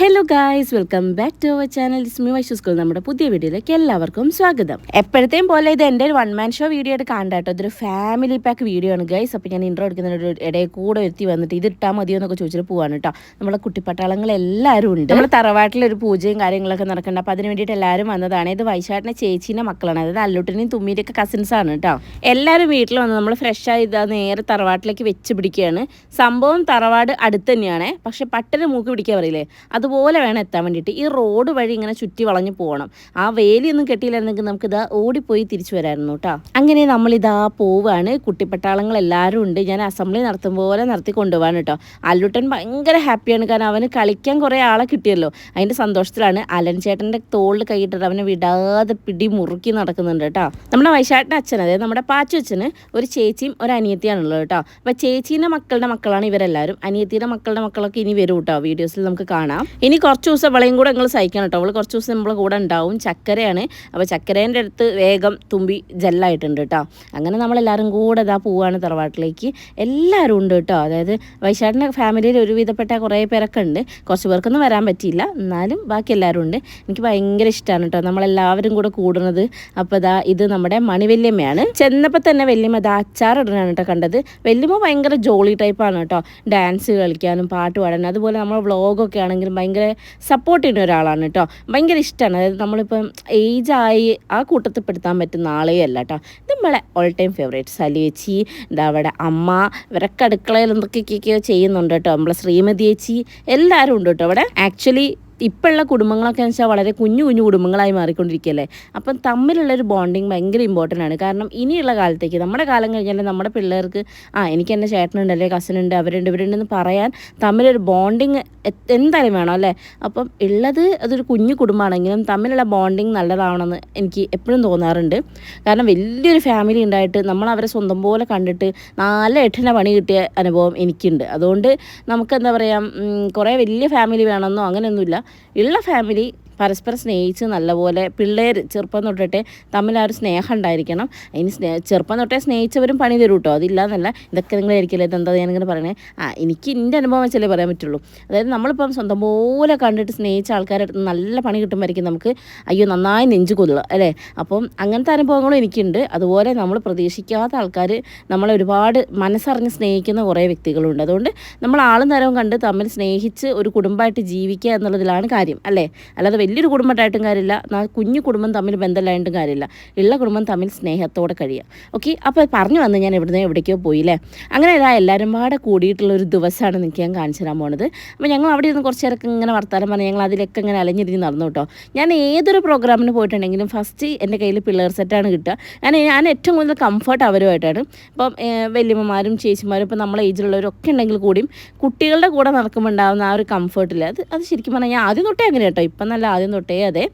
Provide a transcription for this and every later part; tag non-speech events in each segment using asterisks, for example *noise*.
Hello guys welcome back to our channel Ismi Vaishu school നമ്മുടെ പുതിയ വീഡിയോയിലേക്ക് എല്ലാവർക്കും സ്വാഗതം. എപ്പോഴത്തെയും പോലെ ഇത് എന്റെ ഒരു വൺ മാൻ ഷോ വീഡിയോ ആയിട്ട് കാണാട്ടോ ഇതൊരു ഫാമിലി പാക്ക് വീഡിയോ ആണ് ഗൈസ് അപ്പോൾ ഞാൻ ഇൻട്രോ എടുക്കുന്ന ഒരു ഇടയിൽ കൂടെ എത്തി വന്നിട്ട് ഇത് ഇട്ടാൽ മതിയോ എന്നൊക്കെ ചോദിച്ചിട്ട് പോവാണ് കേട്ടോ. നമ്മളെ കുട്ടിപ്പട്ടാളങ്ങൾ എല്ലാവരും ഉണ്ട്. നമ്മുടെ തറവാട്ടിലൊരു പൂജയും കാര്യങ്ങളൊക്കെ നടക്കുന്നുണ്ട്. അപ്പോൾ അതിന് വേണ്ടിയിട്ട് എല്ലാവരും വന്നതാണ്. ഇത് വൈശാട്ടിനെ ചേച്ചീന്റെ മക്കളാണ്. അതായത് അല്ലുട്ടിനെയും തുമ്മീന്റെയൊക്കെ കസിൻസ് ആണ് കേട്ടോ. എല്ലാവരും വീട്ടിൽ വന്ന് നമ്മൾ ഫ്രഷായി ഇതാ നേരെ തറവാട്ടിലേക്ക് വെച്ച് പിടിക്കുകയാണ്. സംഭവം തറവാട് അടുത്ത് തന്നെയാണ്. പക്ഷേ പട്ടിന് മൂക്ക് പിടിക്കാൻ പറയില്ലേ? അതുപോലെ വേണം എത്താൻ വേണ്ടിയിട്ട്. ഈ റോഡ് വഴി ഇങ്ങനെ ചുറ്റി വളഞ്ഞു പോകണം. ആ വേലിയൊന്നും കെട്ടിയില്ലായിരുന്നെങ്കിൽ നമുക്ക് ഇതാ ഓടിപ്പോയി തിരിച്ചു വരായിരുന്നു കേട്ടോ അങ്ങനെ നമ്മളിതാ പോവാണ്. കുട്ടിപ്പട്ടാളങ്ങൾ എല്ലാവരും ഉണ്ട്. ഞാൻ അസംബ്ലി നടത്തും പോലെ നടത്തി കൊണ്ടുപോകാൻ കേട്ടോ അല്ലുട്ടൻ ഭയങ്കര ഹാപ്പിയാണ് കാരണം അവന് കളിക്കാൻ കുറേ ആളെ കിട്ടിയല്ലോ. അതിന്റെ സന്തോഷത്തിലാണ്. അലൻ ചേട്ടന്റെ തോളിൽ കൈയിട്ടിട്ട് അവനെ വിടാതെ പിടി മുറുക്കി നടക്കുന്നുണ്ട് കേട്ടോ നമ്മുടെ വൈശാട്ടിന്റെ അച്ഛൻ അതായത് നമ്മുടെ പാച്ചു അച്ഛന് ഒരു ചേച്ചിയും ഒരു അനിയത്തിയാണുള്ളത് കേട്ടോ അപ്പോൾ ചേച്ചീന്റെ മക്കളുടെ മക്കളാണ് ഇവരെല്ലാവരും. അനിയത്തിയുടെ മക്കളുടെ മക്കളൊക്കെ ഇനി വരും കേട്ടോ വീഡിയോസിൽ നമുക്ക് കാണാം. ഇനി കുറച്ച് ദിവസം ഇവളെയും കൂടെ നിങ്ങൾ സഹിക്കണം കേട്ടോ അവൾ കുറച്ച് ദിവസം നമ്മളെ കൂടെ ഉണ്ടാവും. ചക്കരയാണ്. അപ്പോൾ ചക്കരേന്റെ അടുത്ത് വേഗം തുമ്പി ജെല്ലായിട്ടുണ്ട് കേട്ടോ അങ്ങനെ നമ്മളെല്ലാവരും കൂടെ ഇതാ പോവാണ് തറവാട്ടിലേക്ക്. എല്ലാവരും ഉണ്ട് കേട്ടോ അതായത് വൈശാട്ടിന്റെ ഫാമിലിയിൽ ഒരുവിധപ്പെട്ട കുറേ പേരൊക്കെ ഉണ്ട്. കുറച്ച് പേർക്കൊന്നും വരാൻ പറ്റിയില്ല. എന്നാലും ബാക്കി എല്ലാവരും ഉണ്ട്. എനിക്ക് ഭയങ്കര ഇഷ്ടമാണ് കേട്ടോ നമ്മളെല്ലാവരും കൂടെ കൂടുന്നത്. അപ്പോൾ ഇതാ ഇത് നമ്മുടെ മണിവല്യമ്മയാണ്. ചെന്നപ്പോൾ തന്നെ വല്യമ്മ ഇതാ അച്ചാറിടാനാണ് കേട്ടോ കണ്ടത്. വല്യമ്മ ഭയങ്കര ജോളി ടൈപ്പാണ് കേട്ടോ ഡാൻസ് കളിക്കാനും പാട്ട് പാടാനും അതുപോലെ നമ്മൾ വ്ളോഗൊക്കെ ആണെങ്കിലും ഭയങ്കര സപ്പോർട്ട് ചെയ്യുന്ന ഒരാളാണ് കേട്ടോ ഭയങ്കര ഇഷ്ടമാണ് അതായത് നമ്മളിപ്പം ഏജായി ആ കൂട്ടത്തിൽ പെടുത്താൻ പറ്റുന്ന ആളേ അല്ല കേട്ടോ ഇത് നമ്മളെ ഓൾ ടൈം ഫേവറേറ്റ് സലിയേച്ചി എന്താ അവിടെ അമ്മ ഇവരൊക്കെ അടുക്കളയിൽ എന്തൊക്കെയൊക്കെയോ ചെയ്യുന്നുണ്ട് കേട്ടോ നമ്മളെ ശ്രീമതി ചേച്ചി എല്ലാവരും ഉണ്ട് കേട്ടോ അവിടെ. ആക്ച്വലി ഇപ്പോഴുള്ള കുടുംബങ്ങളൊക്കെ എന്ന് വെച്ചാൽ വളരെ കുഞ്ഞു കുഞ്ഞു കുടുംബങ്ങളായി മാറിക്കൊണ്ടിരിക്കുകയല്ലേ അപ്പം തമ്മിലുള്ളൊരു ബോണ്ടിങ് ഭയങ്കര ഇമ്പോർട്ടന്റ് ആണ്. കാരണം ഇനിയുള്ള കാലത്തേക്ക് നമ്മുടെ കാലം കഴിഞ്ഞാൽ നമ്മുടെ പിള്ളേർക്ക് ആ എനിക്ക് എന്റെ ചേട്ടനുണ്ട് അല്ലെങ്കിൽ കസിനുണ്ട് അവരുണ്ട് ഇവരുണ്ടെന്ന് പറയാൻ തമ്മിലൊരു ബോണ്ടിങ് എന്തായാലും വേണം അല്ലേ? അപ്പം ഉള്ളത് അതൊരു കുഞ്ഞു കുടുംബമാണെങ്കിലും തമ്മിലുള്ള ബോണ്ടിങ് നല്ലതാവണമെന്ന് എനിക്ക് എപ്പോഴും തോന്നാറുണ്ട്. കാരണം വലിയൊരു ഫാമിലി ഉണ്ടായിട്ട് നമ്മൾ അവരെ സ്വന്തം പോലെ കണ്ടിട്ട് നാല് എട്ടിന്റെ പണി കിട്ടിയ അനുഭവം എനിക്കുണ്ട്. അതുകൊണ്ട് നമുക്ക് എന്താ പറയുക കുറേ വലിയ ഫാമിലി വേണമെന്നോ അങ്ങനെയൊന്നുമില്ല. ഉള്ള ഫാമിലി പരസ്പരം സ്നേഹിച്ച് നല്ലപോലെ പിള്ളേർ ചെറുപ്പം തൊട്ടിട്ട് തമ്മിൽ ആ ഒരു സ്നേഹം ഉണ്ടായിരിക്കണം. ഇനി സ്നേഹ ചെറുപ്പം തൊട്ടേ സ്നേഹിച്ചവരും പണി തരും കേട്ടോ അതില്ല എന്നല്ല ഇതൊക്കെ നിങ്ങൾ ആയിരിക്കില്ല? ഇതെന്താ ഞാനിങ്ങനെ പറയണേ? ആ എനിക്ക് എന്റെ അനുഭവം വെച്ചല്ലേ പറയാൻ പറ്റുള്ളൂ. അതായത് നമ്മളിപ്പം സ്വന്തം പോലെ കണ്ടിട്ട് സ്നേഹിച്ച ആൾക്കാരുടെ അടുത്ത് നല്ല പണി കിട്ടുമ്പോഴായിരിക്കും നമുക്ക്. അയ്യോ നന്നായി നെഞ്ചു കൊള്ളുക അല്ലേ? അപ്പം അങ്ങനത്തെ അനുഭവങ്ങളും എനിക്കുണ്ട്. അതുപോലെ നമ്മൾ പ്രതീക്ഷിക്കാത്ത ആൾക്കാർ നമ്മളെ ഒരുപാട് മനസ്സറിഞ്ഞ് സ്നേഹിക്കുന്ന കുറേ വ്യക്തികളുണ്ട്. അതുകൊണ്ട് നമ്മൾ ആളും തരവും കണ്ട് തമ്മിൽ സ്നേഹിച്ച് ഒരു കുടുംബമായിട്ട് ജീവിക്കുക എന്നുള്ളതിലാണ് കാര്യം അല്ലേ? അല്ലാതെ വലിയൊരു കുടുംബമായിട്ടും കാര്യമില്ല. കുഞ്ഞു കുടുംബം തമ്മിൽ ബന്ധമില്ലായിട്ടും കാര്യമില്ല. ഉള്ള കുടുംബം തമ്മിൽ സ്നേഹത്തോടെ കഴിയുക. ഓക്കെ അപ്പോൾ പറഞ്ഞു വന്ന് ഞാൻ ഇവിടുന്ന് എവിടേക്കോ പോയില്ലേ അങ്ങനെ ഇതാ എല്ലാവരും പാടെ കൂടിയിട്ടുള്ള ഒരു ദിവസമാണ് നിങ്ങൾക്ക് ഞാൻ കാണിച്ചു തരാൻ പോണത്. അപ്പോൾ ഞങ്ങൾ അവിടെ ഇരുന്ന് കുറച്ച് നേരമൊക്കെ ഇങ്ങനെ വർത്താനം പറഞ്ഞ് ഞങ്ങൾ അതിലൊക്കെ ഇങ്ങനെ അലഞ്ഞിരിഞ്ഞ് നടന്നു കേട്ടോ. ഞാൻ ഏതൊരു പ്രോഗ്രാമിന് പോയിട്ടുണ്ടെങ്കിലും ഫസ്റ്റ് എന്റെ കയ്യിൽ പിള്ളേർ സെറ്റാണ് കിട്ടുക. ഞാൻ ഞാൻ ഏറ്റവും കൂടുതൽ കംഫർട്ട് അവരുമായിട്ടാണ്. ഇപ്പം വലിയമ്മമാരും ചേച്ചിമാരും ഇപ്പം നമ്മളെ ഏജിലുള്ളവരൊക്കെ ഉണ്ടെങ്കിൽ കൂടിയും കുട്ടികളുടെ കൂടെ നടക്കുമ്പോൾ ഉണ്ടാകുന്ന ആ ഒരു കംഫർട്ടില്ല അത് അത് ശരിക്കും പറഞ്ഞാൽ ഞാൻ ആദ്യം തൊട്ടേ അങ്ങനെ കേട്ടോ. ഇപ്പം നല്ല ആദ്യം തൊട്ടേ അതെ.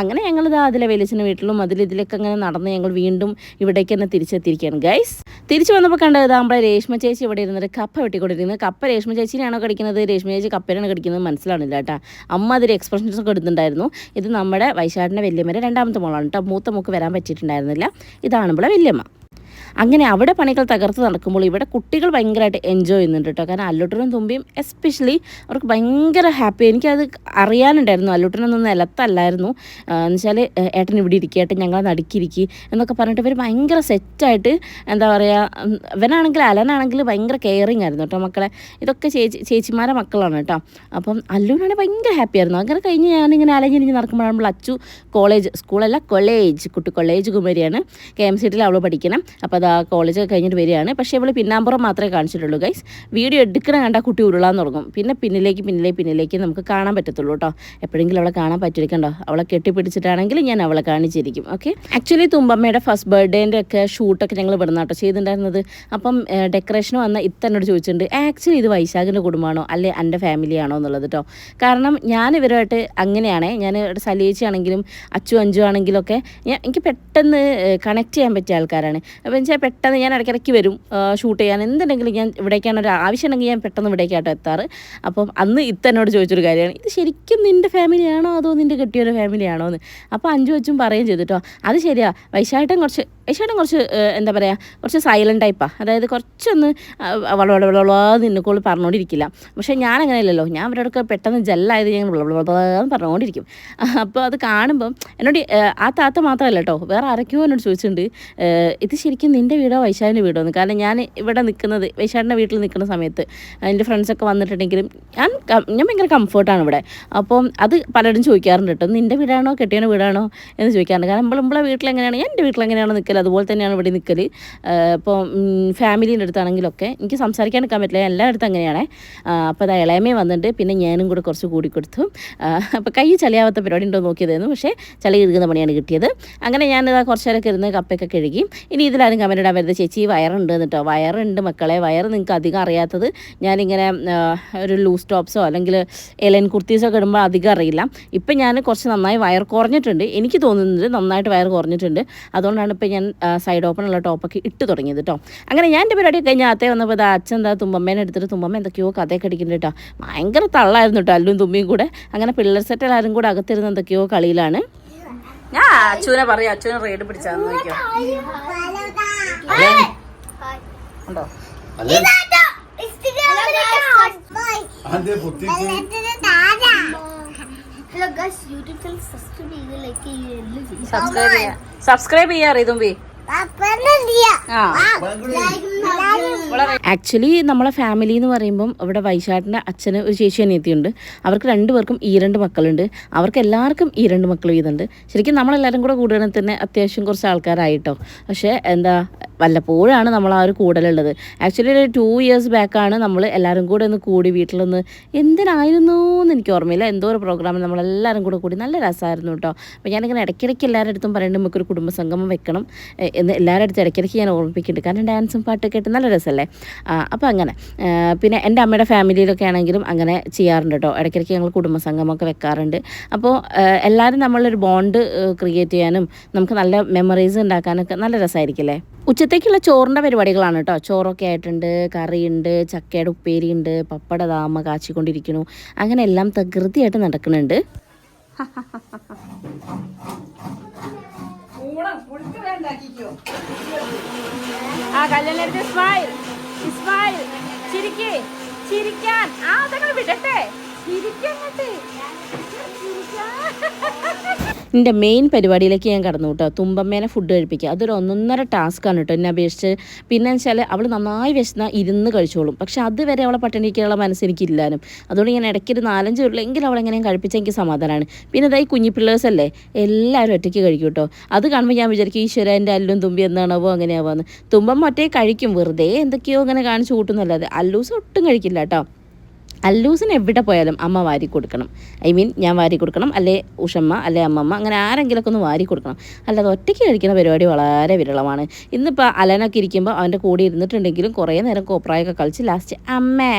അങ്ങനെ ഞങ്ങളിത് അതിലെ വലിയച്ഛന്റെ വീട്ടിലും അതിൽ ഇതിലൊക്കെ അങ്ങനെ നടന്ന് ഞങ്ങൾ വീണ്ടും ഇവിടേക്ക് തന്നെ തിരിച്ചെത്തിയിരിക്കുകയാണ്. ഗൈസ് തിരിച്ചു വന്നപ്പോൾ കണ്ടത് നമ്മുടെ രേഷ്മ ചേച്ചി ഇവിടെ ഇരുന്നിട്ട് കപ്പ വെട്ടിക്കൊണ്ടിരിക്കുന്നത് കപ്പ രേഷ്മ ചേച്ചിനെയാണോ കടിക്കുന്നത്? രേഷ്മ ചേച്ചി കപ്പേനാണ് കടിക്കുന്നത് മനസ്സിലാണില്ല കേട്ടോ. അമ്മ അതിൽ എക്സ്പ്രഷൻസ് ഒക്കെ എടുത്തിട്ടുണ്ടായിരുന്നു ഇത് നമ്മുടെ വൈശാടിന്റെ വല്യമ്മയുടെ രണ്ടാമത്തെ മോളാണ് കേട്ടോ. മൂത്ത മൂക്ക് വരാൻ പറ്റിയിട്ടുണ്ടായിരുന്നില്ല. ഇതാണ് ഇവിടെ വല്യമ്മ. അങ്ങനെ അവിടെ പണികൾ തകർത്ത് നടക്കുമ്പോൾ ഇവിടെ കുട്ടികൾ ഭയങ്കരമായിട്ട് എൻജോയ് ചെയ്യുന്നുണ്ട് കേട്ടോ. കാരണം അല്ലൂട്ടനും തുമ്പിയും എസ്പെഷ്യലി അവർക്ക് ഭയങ്കര ഹാപ്പി എനിക്കത് അറിയാനുണ്ടായിരുന്നു. അല്ലൂട്ടനൊന്നും നിലത്തല്ലായിരുന്നു. എന്ന് വെച്ചാൽ ഏട്ടൻ ഇവിടെ ഇരിക്കുക ഏട്ടൻ ഞങ്ങൾ നടുക്കിയിരിക്കുക എന്നൊക്കെ പറഞ്ഞിട്ട് ഇവർ ഭയങ്കര സെറ്റായിട്ട് എന്താ പറയുക ഇവനാണെങ്കിൽ അലനാണെങ്കിൽ ഭയങ്കര കെയറിങ് ആയിരുന്നു കേട്ടോ മക്കളെ. ഇതൊക്കെ ചേച്ചി ചേച്ചിമാരെ മക്കളാണ് കേട്ടോ. അപ്പം അല്ലൂരാണെങ്കിൽ ഭയങ്കര ഹാപ്പി ആയിരുന്നു. അങ്ങനെ കഴിഞ്ഞ് ഞാനിങ്ങനെ അലഞ്ഞിരിഞ്ഞ് നടക്കുമ്പോഴാണ് അച്ചു കോളേജ് സ്കൂളല്ല കോളേജ് കുട്ടി കോളേജ് കുമരിയാണ്. കെ എം സി ടിയിൽ അവൾ പഠിക്കണം. അപ്പോൾ ആ കോളേജ് കഴിഞ്ഞിട്ട് വരികയാണ്. പക്ഷേ ഇവൾ പിന്നാമ്പുറം മാത്രമേ കാണിച്ചിട്ടുള്ളൂ ഗൈസ് വീഡിയോ എടുക്കണ കണ്ട കുട്ടി ഉരുളാൻ തുടങ്ങും. പിന്നെ പിന്നിലേക്ക് പിന്നിലേക്ക് പിന്നിലേക്ക് നമുക്ക് കാണാൻ പറ്റത്തുള്ളൂ കേട്ടോ. എപ്പോഴെങ്കിലും അവളെ കാണാൻ പറ്റിയിരിക്കണ്ടോ? അവളെ കെട്ടിപ്പിടിച്ചിട്ടാണെങ്കിൽ ഞാൻ അവളെ കാണിച്ചിരിക്കും ഓക്കെ ആക്ച്വലി തുമ്പമ്മയുടെ ഫസ്റ്റ് ബർത്ത്ഡേന്റെ ഒക്കെ ഷൂട്ടൊക്കെ ഞങ്ങൾ ഇവിടുന്ന് കേട്ടോ ചെയ്തിട്ടുണ്ടായിരുന്നത്. അപ്പം ഡെക്കറേഷൻ വന്ന ഇത്തന്നോട് ചോദിച്ചിട്ടുണ്ട് ആക്ച്വലി ഇത് വൈശാഖിന്റെ കുടുംബമാണോ? അല്ലെ എന്റെ ഫാമിലിയാണോ എന്നുള്ളത് കേട്ടോ കാരണം ഞാൻ ഇവരുമായിട്ട് അങ്ങനെയാണേ. ഞാൻ സലിയേച്ചിയാണെങ്കിലും അച്ചു അഞ്ചു ആണെങ്കിലൊക്കെ ഞാൻ എനിക്ക് പെട്ടെന്ന് കണക്ട് ചെയ്യാൻ പറ്റിയ ആൾക്കാരാണ്. അപ്പോൾ വെച്ചാൽ പെട്ടെന്ന് ഞാൻ ഇടയ്ക്കിടയ്ക്ക് വരും ഷൂട്ട് ചെയ്യാൻ. എന്തുണ്ടെങ്കിലും ഞാൻ ഇവിടേക്കാണ് ഒരു ആവശ്യം ഉണ്ടെങ്കിൽ ഞാൻ പെട്ടെന്ന് ഇവിടേക്കാട്ടോ എത്താറ്. അപ്പം അന്ന് ഇത്തന്നോട് ചോദിച്ചൊരു കാര്യമാണ് ഇത് ശരിക്കും നിന്റെ ഫാമിലിയാണോ അതോ നിന്റെ കെട്ടിയൊരു ഫാമിലിയാണോ എന്ന്. അപ്പോൾ അഞ്ചു വെച്ചും പറയുകയും ചെയ്തിട്ടോ അത് ശരിയാ വൈശാട്ടൻ കുറച്ച് വൈശാഖേട്ടൻ കുറച്ച് എന്താ പറയുക കുറച്ച് സൈലന്റ് ടൈപ്പാണ് അതായത് കുറച്ചൊന്ന് വളവളവള നിന്നുക്കോൾ പറഞ്ഞുകൊണ്ടിരിക്കില്ല പക്ഷേ ഞാൻ അങ്ങനെയല്ലല്ലോ ഞാൻ അവരോടൊക്കെ പെട്ടെന്ന് ജെല്ലായത് ഞാൻ എന്ന് പറഞ്ഞുകൊണ്ടിരിക്കും അപ്പോൾ അത് കാണുമ്പം എന്നോട് ആ താത്ത മാത്രമല്ല കേട്ടോ വേറെ ആരൊക്കെയോ എന്നോട് ചോദിച്ചിട്ടുണ്ട് ഇത് ശരിക്കും നിന്റെ വീടോ വൈശാഖിന്റെ വീടോ എന്ന്? കാരണം ഞാൻ ഇവിടെ നിൽക്കുന്നത് വൈശാഖിന്റെ വീട്ടിൽ നിൽക്കുന്ന സമയത്ത് എന്റെ ഫ്രണ്ട്സൊക്കെ വന്നിട്ടുണ്ടെങ്കിലും ഞാൻ ഞാൻ ഭയങ്കര കംഫർട്ടാണ് ഇവിടെ. അപ്പോൾ അത് പലരും ചോദിക്കാറുണ്ട് കേട്ടോ നിന്റെ വീടാണോ കെട്ടിയാണോ വീടാണോ? എന്ന് ചോദിക്കാറുണ്ട്. കാരണം നമ്മൾ നമ്മളെ ഞാൻ എന്റെ വീട്ടിൽ എങ്ങനെയാണ് അതുപോലെ തന്നെയാണ് ഇവിടെ നിൽക്കൽ ഇപ്പോൾ ഫാമിലീന്റെ അടുത്താണെങ്കിലൊക്കെ എനിക്ക് സംസാരിക്കാൻ നിൽക്കാൻ പറ്റില്ല. എല്ലായിടത്തും അങ്ങനെയാണ്. അപ്പോൾ അത് ഇളയമേ വന്നിട്ട് പിന്നെ ഞാനും കൂടെ കുറച്ച് കൂടി കൊടുത്തു. അപ്പോൾ കൈ ചളിയാവാത്ത പരിപാടി ഉണ്ടോ നോക്കിയതായിരുന്നു. പക്ഷേ ചളി കിഴുകുന്ന പണിയാണ് കിട്ടിയത്. അങ്ങനെ ഞാനിതാ കുറച്ച് നേരമൊക്കെ ഇരുന്ന് കപ്പയൊക്കെ കഴുകി. ഇനി ഇതിലാരും കമന്റ് ഇടാൻ വരുന്നത് ചേച്ചി വയറുണ്ട് എന്നിട്ടോ വയറുണ്ട് മക്കളെ. വയറ് നിങ്ങൾക്ക് അധികം അറിയാത്തത് ഞാനിങ്ങനെ ഒരു ലൂസ് ടോപ്സോ അല്ലെങ്കിൽ എലൻ കുർത്തീസോ ഒക്കെ ഇടുമ്പോൾ അധികം അറിയില്ല. ഇപ്പം ഞാൻ കുറച്ച് നന്നായി വയർ കുറഞ്ഞിട്ടുണ്ട്. എനിക്ക് തോന്നുന്നത് നന്നായിട്ട് വയർ കുറഞ്ഞിട്ടുണ്ട്. അതുകൊണ്ടാണ് ഇപ്പം ഞാൻ സൈഡ് ഓപ്പൺ ഉള്ള ടോപ്പൊക്കെ ഇട്ട് തുടങ്ങിയത് കേട്ടോ അങ്ങനെ ഞാൻ എന്റെ പരിപാടി കഴിഞ്ഞാൽ അത്തേ വന്നപ്പോൾ ഇതാ അച്ഛൻ എന്താ തുമ്പമ്മേനെ എടുത്തിട്ട് തുമ്പമ്മ എന്തൊക്കെയോ കഥയൊക്കെ അടിക്കുന്നുണ്ട് കേട്ടോ ഭയങ്കര തള്ളായിരുന്നു കേട്ടോ അല്ലും തുമ്പിയും കൂടെ. അങ്ങനെ പിള്ളേർ സെറ്റ് എല്ലാവരും കൂടെ അകത്തിരുന്ന് എന്തൊക്കെയോ കളിയിലാണ്. ഞാൻ അച്ഛനെ പറയാം. അച്ഛനെ റേഡ് പിടിച്ചാന്ന് നോക്കിയോ ഉണ്ടോ. അതെ പൊത്തിച്ച് hello guys YouTube channel subscribe ചെയ്യാം. സബ്സ്ക്രൈബ് ചെയ്യാ. ആക്ച്വലി നമ്മളെ ഫാമിലി എന്ന് പറയുമ്പം ഇവിടെ വൈശാട്ടിന്റെ അച്ഛന് ഒരു ചേച്ചി അനിയത്തിയുണ്ട്. അവർക്ക് രണ്ടുപേർക്കും ഈ രണ്ട് മക്കളുണ്ട്. അവർക്ക് എല്ലാവർക്കും ഈ രണ്ട് മക്കൾ വീതമുണ്ട്. ശരിക്കും നമ്മളെല്ലാവരും കൂടെ കൂടുകയാണെങ്കിൽ തന്നെ അത്യാവശ്യം കുറച്ച് ആൾക്കാരായിട്ടോ. പക്ഷേ എന്താ വല്ലപ്പോഴാണ് നമ്മൾ ആ ഒരു കൂടലുള്ളത്. ആക്ച്വലി ഒരു ടു ഇയേഴ്സ് ബാക്കാണ് നമ്മൾ എല്ലാവരും കൂടെ ഒന്ന് കൂടി വീട്ടിലൊന്ന് എന്തിനായിരുന്നു എന്ന് എനിക്ക് ഓർമ്മയില്ല. എന്തോ ഒരു പ്രോഗ്രാമിൽ നമ്മളെല്ലാവരും കൂടെ കൂടി നല്ല രസമായിരുന്നു കേട്ടോ. അപ്പോൾ ഞാനിങ്ങനെ ഇടയ്ക്കിടയ്ക്ക് എല്ലാവരുടെ അടുത്തും പറയുന്നുണ്ട് നമുക്കൊരു കുടുംബസംഗമം വെക്കണം. എന്ന് എല്ലാവരുടെ അടുത്ത് ഇടയ്ക്കിടയ്ക്ക് ഞാൻ ഓർമ്മിപ്പിക്കുന്നുണ്ട്. കാരണം ഡാൻസും പാട്ടൊക്കെ കേട്ട് നല്ല രസമല്ലേ? അപ്പോൾ അങ്ങനെ. പിന്നെ എന്റെ അമ്മയുടെ ഫാമിലിയിലൊക്കെ ആണെങ്കിലും അങ്ങനെ ചെയ്യാറുണ്ട് കേട്ടോ. ഇടയ്ക്കിടയ്ക്ക് ഞങ്ങൾ കുടുംബ സംഗമമൊക്കെ വെക്കാറുണ്ട് അപ്പോൾ എല്ലാവരും നമ്മളൊരു ബോണ്ട് ക്രിയേറ്റ് ചെയ്യാനും നമുക്ക് നല്ല മെമ്മറീസ് ഉണ്ടാക്കാനൊക്കെ നല്ല രസമായിരിക്കില്ലേ? ഉച്ചത്തേക്കുള്ള ചോറിന്റെ പരിപാടികളാണ് കേട്ടോ. ചോറൊക്കെ ആയിട്ടുണ്ട് കറിയുണ്ട് ചക്കയുടെ ഉപ്പേരിയുണ്ട് പപ്പട ദാമ കാച്ചിക്കൊണ്ടിരിക്കുന്നു. അങ്ങനെ എല്ലാം തകൃതിയായിട്ട് നടക്കുന്നുണ്ട്. *laughs* ആ കല്യാണം സ്മൈൽ സ്മൈൽ ചിരിക്ക് ചിരിക്കാൻ. ആ അതങ്ങൾ വിടട്ടെ. ചിരിക്കങ്ങട്ട് *laughs* എന്റെ മെയിൻ പരിപാടിയിലേക്ക് ഞാൻ കടന്നു കേട്ടോ. തുമ്പമ്മേനെ ഫുഡ് കഴിപ്പിക്കുക. അതൊരു ഒന്നൊന്നര ടാസ്ക്കാണ് കേട്ടോ എന്നെ അപേക്ഷിച്ച്. പിന്നെ വെച്ചാൽ അവൾ നന്നായി വിശന്നാൽ ഇരുന്ന് കഴിച്ചോളും. പക്ഷെ അതുവരെ അവളെ പട്ടിണിക്കുള്ള മനസ്സ് എനിക്കില്ലാനും അതുകൊണ്ട് ഞാൻ ഇടയ്ക്ക് ഒരു നാലഞ്ച് ഉരുളെങ്കിലും അവളെങ്ങനെയും കഴിപ്പിച്ചാൽ എനിക്ക് സമാധാനമാണ് പിന്നെ ഇതായി കുഞ്ഞി പിള്ളേഴ്സ് അല്ലേ? എല്ലാവരും ഒറ്റയ്ക്ക് കഴിക്കും കേട്ടോ. അത് കാണുമ്പോൾ ഞാൻ വിചാരിക്കും ഈശ്വര എന്റെ അല്ലും തുമ്പി എന്താണാവോ അങ്ങനെയാവാന്ന്. തുമ്പം ഒറ്റയെ കഴിക്കും. വെറുതെ എന്തൊക്കെയോ അങ്ങനെ കാണിച്ചു കൂട്ടുന്നല്ലാതെ അല്ലൂസ് ഒട്ടും കഴിക്കില്ല കേട്ടോ. അല്ലൂസിന് എവിടെ പോയാലും അമ്മ വാരി കൊടുക്കണം. ഐ മീൻ ഞാൻ വാരി കൊടുക്കണം അല്ലെ ഉഷമ്മ അല്ലെ അമ്മമ്മ അങ്ങനെ ആരെങ്കിലുമൊക്കെ ഒന്ന് വാരി കൊടുക്കണം. അല്ലാതെ ഒറ്റയ്ക്ക് കഴിക്കുന്ന പരിപാടി വളരെ വിരളമാണ്. ഇന്നിപ്പോൾ അലനൊക്കെ ഇരിക്കുമ്പോൾ അവന്റെ കൂടെ ഇരുന്നിട്ടുണ്ടെങ്കിലും കുറേ നേരം കോപ്രായൊക്കെ കളിച്ച് ലാസ്റ്റ് അമ്മേ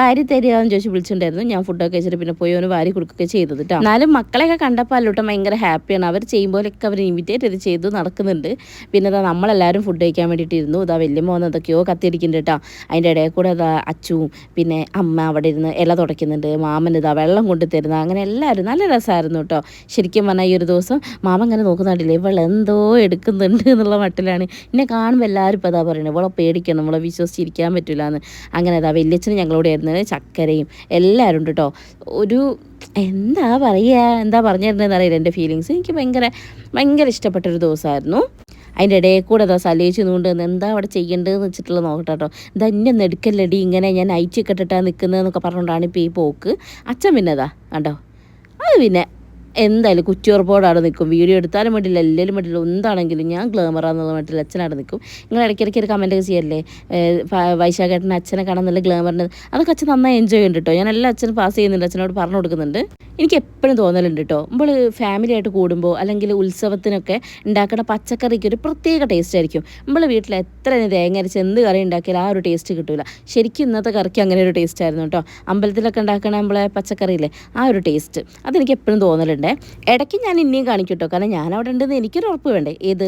വാരി തരികയെന്ന് ചോദിച്ച് വിളിച്ചിട്ടുണ്ടായിരുന്നു. ഞാൻ ഫുഡൊക്കെ കഴിച്ചിട്ട് പിന്നെ പോയി അവന് വാരി കൊടുക്കുകയൊക്കെ ചെയ്തത് കേട്ടോ എന്നാലും മക്കളെയൊക്കെ കണ്ടപ്പോൾ അല്ലൂട്ടം ഭയങ്കര ഹാപ്പിയാണ് അവർ ചെയ്യുമ്പോഴൊക്കെ അവർ ഇമിറ്റേറ്റ് ചെയ്ത് ചെയ്ത് നടക്കുന്നുണ്ട്. പിന്നെ അതാ നമ്മളെല്ലാവരും ഫുഡ് കഴിക്കാൻ വേണ്ടിയിട്ട് ഇരുന്നു. ഇതാ വലിയ വന്ന് എന്തൊക്കെയോ കത്തിരിക്കുന്നുണ്ട് കേട്ടോ അതിന്റെ ഇടയിൽ കൂടെ അതാ അച്ചുവും പിന്നെ അമ്മ അവിടെ ഇരുന്ന് ഇല തുടയ്ക്കുന്നുണ്ട് മാമൻ ഇതാ വെള്ളം കൊണ്ട് തരുന്നത് അങ്ങനെ എല്ലാവരും നല്ല രസമായിരുന്നു കേട്ടോ. ശരിക്കും പറഞ്ഞാൽ ഈ ഒരു ദിവസം മാമൻ ഇങ്ങനെ നോക്കുന്നുണ്ടല്ലേ ഇവൾ എന്തോ എടുക്കുന്നുണ്ട് എന്നുള്ള മട്ടിലാണ്. എന്നെ കാണുമ്പോൾ എല്ലാവരും ഇപ്പോൾ അതാ പറയുന്നത് ഇവളെ പേടിക്കണം നമ്മളെ വിശ്വസിച്ചിരിക്കാൻ പറ്റില്ല എന്ന് അങ്ങനെ അതാ വലിയച്ഛനും ഞങ്ങളോട് ആയിരുന്നത് ചക്കരയും എല്ലാവരും ഉണ്ട് കേട്ടോ. ഒരു എന്താ പറയുക എന്താ പറഞ്ഞിരുന്നതെന്ന് അറിയില്ല എന്റെ ഫീലിങ്സ് എനിക്ക് ഭയങ്കര ഭയങ്കര ഇഷ്ടപ്പെട്ടൊരു ദിവസമായിരുന്നു. അതിന്റെ ഇടയിൽ കൂടെ അതാ സലേച്ച് കൊണ്ട് എന്താ അവിടെ ചെയ്യേണ്ടതെന്ന് വെച്ചിട്ടുള്ള നോക്കട്ടെ കേട്ടോ ഇതാ എന്നെ നെടുക്കല്ലടി ഇങ്ങനെ ഞാൻ അയച്ചു കെട്ടിട്ടാണ് നിൽക്കുന്നതെന്നൊക്കെ പറഞ്ഞുകൊണ്ടാണ് ഇപ്പോൾ ഈ പോക്ക്. അച്ഛൻ പിന്നെതാ കണ്ടോ? അത് പിന്നെ എന്തായാലും കുറ്റിയുറപ്പോടെ അവിടെ നിൽക്കും വീഡിയോ എടുത്താലും വേണ്ടില്ല എല്ലാവരും വേണ്ടില്ല എന്താണെങ്കിലും ഞാൻ ഗ്ലാമറാന്നുള്ള വേണ്ടില്ല അച്ഛനവിടെ നിൽക്കും നിങ്ങൾ ഇടയ്ക്കിടയ്ക്ക് ഒരു കമന്റൊക്കെ ചെയ്യല്ലേ? വൈശാഖേട്ടൻ അച്ഛനെ കാണാൻ ഗ്ലാമറിന്റെ അതൊക്കെ അച്ഛൻ നന്നായി എൻജോയ് ചെയ്യുന്നുണ്ട് കേട്ടോ ഞാൻ എല്ലാം അച്ഛനും പാസ് ചെയ്യുന്നുണ്ട് അച്ഛനോട് പറഞ്ഞു കൊടുക്കുന്നുണ്ട്. എനിക്ക് എപ്പോഴും തോന്നലുണ്ട് കേട്ടോ നമ്മൾ ഫാമിലി ആയിട്ട് കൂടുമ്പോൾ അല്ലെങ്കിൽ ഉത്സവത്തിനൊക്കെ ഉണ്ടാക്കുന്ന പച്ചക്കറിക്ക് ഒരു പ്രത്യേക ടേസ്റ്റ് ആയിരിക്കും. നമ്മൾ വീട്ടിൽ എത്ര തേങ്ങ അരച്ച് എന്ത് കറി ഉണ്ടാക്കിയാലും ആ ഒരു ടേസ്റ്റ് കിട്ടില്ല ശരിക്കും ഇന്നത്തെ കറിക്ക് അങ്ങനെ ഒരു ടേസ്റ്റ് ആയിരുന്നു കേട്ടോ അമ്പലത്തിലൊക്കെ ഉണ്ടാക്കണ നമ്മളെ പച്ചക്കറിയില്ലേ ആ ഒരു ടേസ്റ്റ് അതെനിക്ക് എപ്പോഴും തോന്നലുണ്ട്. കാണിക്കാറുണ്ട് ഇടയ്ക്ക് ഞാൻ ഇനിയും കാണിക്കും കേട്ടോ കാരണം ഞാൻ അവിടെ ഉണ്ടെന്ന് എനിക്കൊരു ഉറപ്പ് വേണ്ടേ. ഏത്?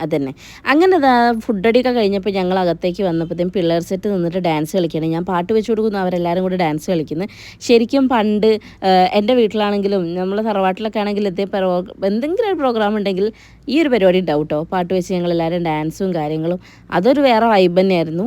അതന്നെ. അങ്ങനെ ഫുഡടിയൊക്കെ കഴിഞ്ഞപ്പോൾ ഞങ്ങൾ അകത്തേക്ക് വന്നപ്പോഴത്തേക്കും പിള്ളേർ സെറ്റ് നിന്നിട്ട് ഡാൻസ് കളിക്കണം ഞാൻ പാട്ട് വെച്ച് കൊടുക്കുന്നു അവരെല്ലാവരും കൂടെ ഡാൻസ് കളിക്കുന്നത് ശരിക്കും പണ്ട് എന്റെ വീട്ടിലാണെങ്കിലും നമ്മൾ തറവാട്ടിലൊക്കെ ആണെങ്കിലും ഇതേ എന്തെങ്കിലും ഒരു പ്രോഗ്രാം ഉണ്ടെങ്കിൽ ഈ ഒരു പരിപാടി ഉണ്ടാവും കേട്ടോ പാട്ട് വെച്ച് ഞങ്ങൾ എല്ലാവരും ഡാൻസും കാര്യങ്ങളും. അതൊരു വേറെ വൈബ് തന്നെയായിരുന്നു.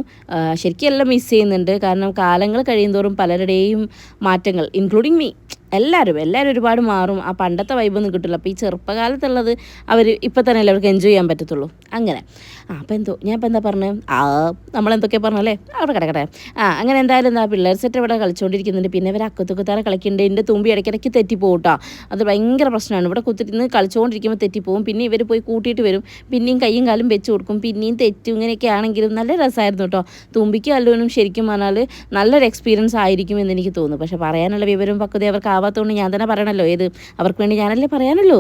ശരിക്കും എല്ലാം മിസ് ചെയ്യുന്നുണ്ട്. കാരണം കാലങ്ങൾ കഴിയുന്തോറും പലരുടെയും മാറ്റങ്ങൾ ഇൻക്ലൂഡിങ് മീ എല്ലാവരും എല്ലാവരും ഒരുപാട് മാറും. ആ പണ്ടത്തെ വൈബൊന്നും കിട്ടില്ല. അപ്പോൾ ഈ ചെറുപ്പകാലത്തുള്ളത് അവർ ഇപ്പം തന്നെ അവർക്ക് എൻജോയ് ചെയ്യാൻ പറ്റത്തുള്ളൂ. അങ്ങനെ. ആ അപ്പോൾ എന്തോ ഞാൻ ഇപ്പം എന്താ പറഞ്ഞത് ആ നമ്മളെന്തൊക്കെ പറഞ്ഞല്ലേ അവിടെ കിടക്കട്ടെ. ആ അങ്ങനെ എന്തായാലും എന്താ പിള്ളേർ സെറ്റ് ഇവിടെ കളിച്ചുകൊണ്ടിരിക്കുന്നുണ്ട് പിന്നെ ഇവർ അക്കത്തുക്കുത്താരെ കളിക്കുന്നുണ്ട് എന്റെ തുമ്പി ഇടയ്ക്കിടയ്ക്ക് തെറ്റിപ്പോവും കേട്ടോ അത് ഭയങ്കര പ്രശ്നമാണ്. ഇവിടെ കുത്തിരുന്ന് കളിച്ചുകൊണ്ടിരിക്കുമ്പോൾ തെറ്റിപ്പോവും. പിന്നെ ഇവർ പോയി കൂട്ടിയിട്ട് വരും. പിന്നെയും കൈയും കാലും വെച്ച് കൊടുക്കും. പിന്നെയും തെറ്റും ഇങ്ങനെയൊക്കെ ആണെങ്കിലും നല്ല രസമായിരുന്നു കേട്ടോ തുമ്പിക്കും അല്ലുവിനും ശരിക്കും പറഞ്ഞാൽ നല്ലൊരു എക്സ്പീരിയൻസ് ആയിരിക്കും എന്ന് എനിക്ക് തോന്നുന്നു. പക്ഷേ പറയാനുള്ള വിവരം പക്വത അവർക്ക് ആവാത്തതുകൊണ്ട് ഞാൻ തന്നെ പറയണല്ലോ. ഏത്? അവർക്ക് വേണ്ടി ഞാനല്ലേ പറയാനുള്ളൂ?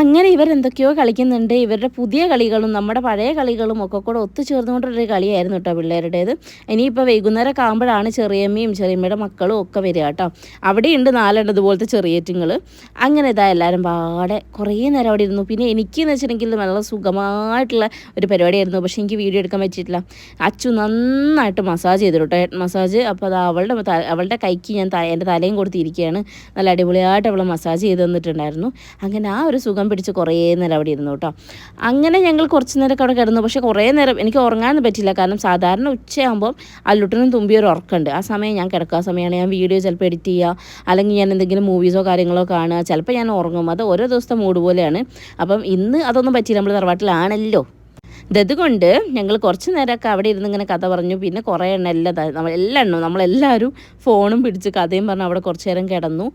അങ്ങനെ ഇവർ എന്തൊക്കെയോ കളിക്കുന്നുണ്ട്. ഇവരുടെ പുതിയ കളികളും നമ്മുടെ പഴയ കളികളും ഒക്കെ കൂടെ ഒത്തുചേർന്നുകൊണ്ടൊരു കളിയായിരുന്നു കേട്ടോ പിള്ളേരുടേത്. ഇനിയിപ്പോൾ വൈകുന്നേരം ആകുമ്പോഴാണ് ചെറിയമ്മയും ചെറിയമ്മയുടെ മക്കളും ഒക്കെ വരിക കേട്ടോ അവിടെയുണ്ട് നാലെണ്ണം ഇതുപോലത്തെ ചെറിയേറ്റുങ്ങൾ അങ്ങനെ ഇതാ എല്ലാവരും പാടെ കുറേ നേരം അവിടെ ഇരുന്നു. പിന്നെ എനിക്ക് എനിക്കെന്ന് വെച്ചിട്ടുണ്ടെങ്കിൽ നല്ല സുഖമായിട്ടുള്ള ഒരു പരിപാടിയായിരുന്നു. പക്ഷേ എനിക്ക് വീഡിയോ എടുക്കാൻ പറ്റിയിട്ടില്ല. അച്ചു നന്നായിട്ട് മസാജ് ചെയ്തു കേട്ടോ ഹെഡ് മസാജ്. അപ്പോൾ അത് അവളുടെ അവളുടെ കൈക്ക് ഞാൻ എന്റെ തലയും കൊടുത്തിരിക്കുകയാണ്. നല്ല അടിപൊളിയായിട്ട് അവളെ മസാജ് ചെയ്ത് തന്നിട്ടുണ്ടായിരുന്നു. അങ്ങനെ ആ ഒരു സുഖം പിടിച്ച് കുറേ നേരം അവിടെ ഇരുന്നു കേട്ടോ അങ്ങനെ ഞങ്ങൾ കുറച്ച് നേരമൊക്കെ അവിടെ കിടന്നു. പക്ഷേ കുറേ നേരം എനിക്ക് ഉറങ്ങാനൊന്നും പറ്റില്ല കാരണം സാധാരണ ഉച്ചയാകുമ്പോൾ അല്ലുട്ടനും തുമ്പി ഒരു ഉറക്കമുണ്ട്. ആ സമയം ഞാൻ കിടക്കുക ആ സമയമാണ് ഞാൻ വീഡിയോ ചിലപ്പോൾ എഡിറ്റ് ചെയ്യുക. അല്ലെങ്കിൽ ഞാൻ എന്തെങ്കിലും മൂവീസോ കാര്യങ്ങളോ കാണുക. ചിലപ്പോൾ ഞാൻ ഉറങ്ങും. അത് ഓരോ ദിവസത്തെ മൂഡ് പോലെയാണ്. അപ്പം ഇന്ന് അതൊന്നും പറ്റിയില്ല. നമ്മൾ തറവാട്ടിലാണല്ലോ. ഇതുകൊണ്ട് ഞങ്ങൾ കുറച്ച് നേരമൊക്കെ അവിടെ ഇരുന്ന് ഇങ്ങനെ കഥ പറഞ്ഞു. പിന്നെ കുറേ എണ്ണം എല്ലാം നമ്മൾ എല്ലാ എണ്ണവും നമ്മളെല്ലാവരും ഫോണും പിടിച്ച് കഥയും പറഞ്ഞ് അവിടെ കുറച്ച് നേരം കിടന്നു.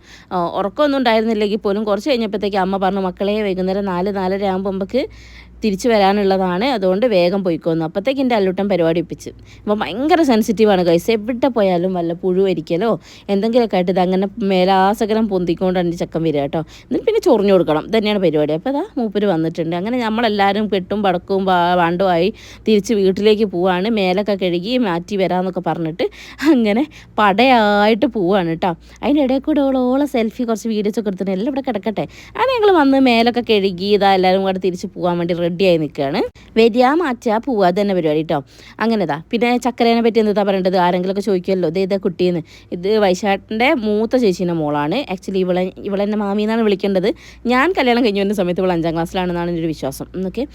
ഉറക്കമൊന്നും ഉണ്ടായിരുന്നില്ലെങ്കിൽ പോലും കുറച്ച് കഴിഞ്ഞപ്പോഴത്തേക്ക് അമ്മ പറഞ്ഞു മക്കളെ വൈകുന്നേരം നാല് നാലര ആകുമ്പോൾ നമുക്ക് തിരിച്ചു വരാനുള്ളതാണ്. അതുകൊണ്ട് വേഗം പോയിക്കോന്നു. അപ്പോഴത്തേക്ക് എന്റെ അല്ലുട്ടം പരിപാടി ഒപ്പിച്ച്. അപ്പോൾ ഭയങ്കര സെൻസിറ്റീവാണ് കൈസ് എവിടെ പോയാലും വല്ല പുഴു വരിക്കലോ എന്തെങ്കിലുമൊക്കെ ആയിട്ട് ഇത് അങ്ങനെ മേലാസകരം പൊന്തിക്കൊണ്ടാണ് ചക്കൻ വരിക കേട്ടോ. എന്നിട്ട് പിന്നെ ചൊറിഞ്ഞു കൊടുക്കണം. തന്നെയാണ് പരിപാടി. അപ്പോൾ അതാ മൂപ്പര് വന്നിട്ടുണ്ട്. അങ്ങനെ നമ്മളെല്ലാവരും കെട്ടും പടക്കും വാണ്ടുമായി തിരിച്ച് വീട്ടിലേക്ക് പോവാണ്. മേലൊക്കെ കഴുകി മാറ്റി വരാമെന്നൊക്കെ പറഞ്ഞിട്ട് അങ്ങനെ പടയായിട്ട് പോവാണ് കേട്ടോ. അതിന്റെ ഇടയിൽ കൂടെ ഓളോളം സെൽഫി കുറച്ച് വീഡിയോസ് ഒക്കെ എടുത്തിട്ട് എല്ലാം ഇവിടെ കിടക്കട്ടെ. അങ്ങനെ ഞങ്ങൾ വന്ന് മേലൊക്കെ കഴുകി ഇതാ എല്ലാവരും കൂടെ തിരിച്ച് പോകാൻ വേണ്ടി റെഡിയായി നിൽക്കുകയാണ്. വരിക മാറ്റുക പോവുക തന്നെ പരിപാടി കേട്ടോ അങ്ങനെതാ. പിന്നെ ചക്കരേനെ പറ്റി എന്താ പറയേണ്ടത്? ആരെങ്കിലുമൊക്കെ ചോദിക്കുമല്ലോ ഇത് ഇതാ കുട്ടിയെന്ന് ഇത് വൈശാട്ടിന്റെ മൂത്ത ചേച്ചീന്റെ മോളാണ്. ആക്ച്വലി ഇവളെ ഇവളെന്നെ മാമി എന്നാണ് വിളിക്കേണ്ടത്. ഞാൻ കല്യാണം കഴിഞ്ഞു വരുന്ന സമയത്ത് ഇവൾ അഞ്ചാം ക്ലാസ്സിലാണെന്നാണ് എന്റെ ഒരു വിശ്വാസം. എന്നൊക്കെ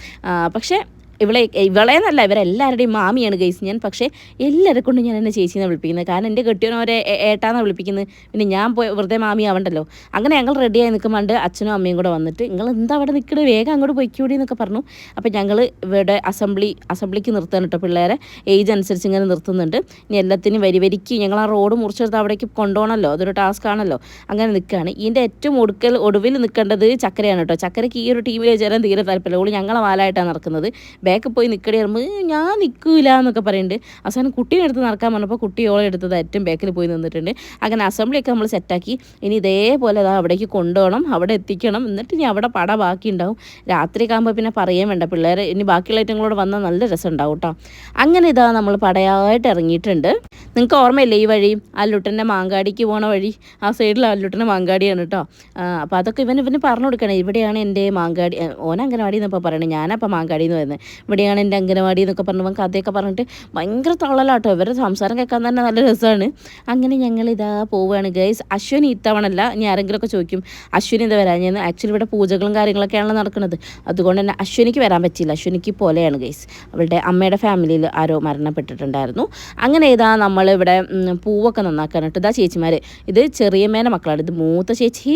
പക്ഷേ ഇവളെ ഇവളേന്നല്ല ഇവരെല്ലാവരുടെയും മാമിയാണ് ഗൈസ് ഞാൻ. പക്ഷേ എല്ലാവരെ കൊണ്ടും ഞാൻ എന്നെ ചേച്ചിനെ വിളിപ്പിക്കുന്നത്. കാരണം എന്റെ കെട്ടിയവനവരെ ഏട്ടാന്നാണ് വിളിപ്പിക്കുന്നത്. പിന്നെ ഞാൻ പോയി വെറുതെ മാമി ആവണ്ടല്ലോ. അങ്ങനെ ഞങ്ങൾ റെഡിയായി നിൽക്കുമ്പോണ്ട് അച്ഛനും അമ്മയും കൂടെ വന്നിട്ട് നിങ്ങൾ എന്താ അവിടെ നിൽക്കണത് വേഗം അങ്ങോട്ട് പൊയ്ക്കൂടി എന്നൊക്കെ പറഞ്ഞു. അപ്പോൾ ഞങ്ങൾ ഇവിടെ അസംബ്ലി അസംബ്ലിക്ക് നിർത്താൻ കേട്ടോ പിള്ളേരെ. ഏജ് അനുസരിച്ച് ഇങ്ങനെ നിർത്തുന്നുണ്ട്. ഇനി എല്ലാത്തിനും വരി വരിക്ക് ഞങ്ങൾ ആ റോഡ് മുറിച്ചെടുത്ത് അവിടേക്ക് കൊണ്ടുപോകണമല്ലോ അതൊരു ടാസ്ക് ആണല്ലോ. അങ്ങനെ നിൽക്കുകയാണ്. ഇതിന്റെ ഏറ്റവും ഒടുക്കൽ ഒടുവിൽ നിൽക്കേണ്ടത് ചക്കരയാണ് കേട്ടോ ചക്കരയ്ക്ക് ഈ ഒരു ടീമിലെ ചേരാൻ തീരെ താല്പര്യമുള്ളൂ ഞങ്ങളെ വാലായിട്ടാണ് നടക്കുന്നത്. ബാക്ക് പോയി നിൽക്കടി പറയുമ്പോൾ ഞാൻ നിൽക്കില്ല എന്നൊക്കെ പറയുന്നുണ്ട് അവസാനം കുട്ടീനെ എടുത്ത് നടക്കാൻ പറഞ്ഞപ്പോൾ ഓളെ എടുത്തത് ഏറ്റവും ബാക്കിൽ പോയി നിന്നിട്ടുണ്ട്. അങ്ങനെ അസംബ്ലിയൊക്കെ നമ്മൾ സെറ്റാക്കി ഇനി ഇതേപോലെ അതാ അവിടേക്ക് കൊണ്ടുപോകണം അവിടെ എത്തിക്കണം. എന്നിട്ട് ഇനി അവിടെ പട ബാക്കി ഉണ്ടാവും രാത്രി ആകുമ്പോൾ പിന്നെ പറയാൻ വേണ്ട. പിള്ളേരെ ഇനി ബാക്കിയുള്ള ഐറ്റങ്ങളോട് വന്നാൽ നല്ല രസം ഉണ്ടാവും കേട്ടോ അങ്ങനെ ഇതാ നമ്മൾ പടയായിട്ട് ഇറങ്ങിയിട്ടുണ്ട്. നിങ്ങൾക്ക് ഓർമ്മയില്ലേ ഈ വഴി? അല്ലുട്ടന്റെ മാങ്കാടിക്ക് പോണ വഴി. ആ സൈഡിൽ അല്ലുട്ടന്റെ മാങ്കാടിയാണ് കേട്ടോ അപ്പോൾ അതൊക്കെ ഇവൻ ഇവന് പറഞ്ഞു കൊടുക്കണം. ഇവിടെയാണ് എന്റെ മാങ്കാടി. ഓൻ അംഗനവാടി എന്നപ്പോൾ പറയണേ. ഞാനപ്പോൾ മാങ്കാടി എന്ന് പറയുന്നത് ഇവിടെയാണ് എന്റെ അംഗനവാടി എന്നൊക്കെ പറഞ്ഞു കഥയൊക്കെ പറഞ്ഞിട്ട് ഭയങ്കര തള്ളലാട്ടോ. ഇവരുടെ സംസാരം കേൾക്കാൻ തന്നെ നല്ല രസമാണ് അങ്ങനെ ഞങ്ങൾ ഇതാ പോവുകയാണ് ഗൈസ് അശ്വിനി ഇത്തവണല്ല ഇനി ആരെങ്കിലുമൊക്കെ ചോദിക്കും അശ്വിനി എന്താ വരാൻ ഞാൻ ആക്ച്വലി ഇവിടെ പൂജകളും കാര്യങ്ങളൊക്കെയാണല്ലോ നടക്കുന്നത്. അതുകൊണ്ട് തന്നെ അശ്വിനിക്ക് വരാൻ പറ്റിയില്ല. അശ്വിനിക്ക് പോലെയാണ് ഗൈസ് അവളുടെ അമ്മയുടെ ഫാമിലിയിൽ ആരോ മരണപ്പെട്ടിട്ടുണ്ടായിരുന്നു. അങ്ങനെ ഇതാ നമ്മൾ ഇവിടെ പൂവൊക്കെ നന്നാക്കാനായിട്ട് ഇതാ ചേച്ചിമാർ ഇത് ചെറിയ മേന മക്കളാണ്. ഇത് മൂത്ത ചേച്ചി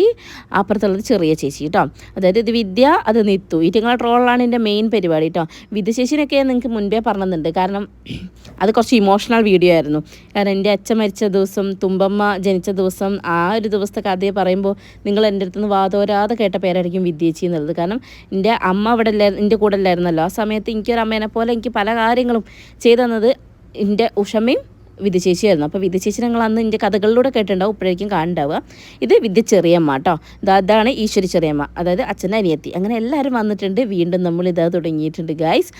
അപ്പുറത്തുള്ളത് ചെറിയ ചേച്ചി കേട്ടോ. അതായത് ഇത് വിദ്യ അത് നിത്തു. ഈറ്റങ്ങളെ ട്രോളാണ് എന്റെ മെയിൻ പരിപാടി കേട്ടോ. വിദ്യ ചേച്ചിനൊക്കെ നിങ്ങൾക്ക് മുൻപേ പറഞ്ഞിട്ടുണ്ട്. കാരണം അത് കുറച്ച് ഇമോഷണൽ വീഡിയോ ആയിരുന്നു. കാരണം എന്റെ അച്ഛൻ മരിച്ച ദിവസം തുമ്പമ്മ ജനിച്ച ദിവസം ആ ഒരു ദിവസത്തെ കഥയെ പറയുമ്പോൾ നിങ്ങൾ എന്റെ അടുത്ത് നിന്ന് വാതോരാതെ കേട്ട പേരായിരിക്കും വിദ്യേച്ചി എന്നുള്ളത്. കാരണം എന്റെ അമ്മ അവിടെ അല്ലായിരുന്നു എന്റെ കൂടെ അല്ലായിരുന്നല്ലോ ആ സമയത്ത് എനിക്കൊരു അമ്മേനെ പോലെ എനിക്ക് പല കാര്യങ്ങളും ചെയ്തു തന്നത് എന്റെ ഉഷമയും വിദ്യ ചേച്ചിയായിരുന്നു അപ്പോൾ വിദ്യ ചേച്ചി ഞങ്ങൾ അന്ന് എന്റെ കഥകളിലൂടെ കേട്ടിട്ടുണ്ടാവും. ഇപ്പോഴേക്കും കാണുണ്ടാവുക ഇത് വിദ്യ ചെറിയമ്മ കേട്ടോ അതാണ് ഈശ്വരി ചെറിയമ്മ. അതായത് അച്ഛന്റെ അനിയത്തി. അങ്ങനെ എല്ലാവരും വന്നിട്ടുണ്ട്. വീണ്ടും നമ്മൾ ഇതാ തുടങ്ങിയിട്ടുണ്ട് ഗായ്സ്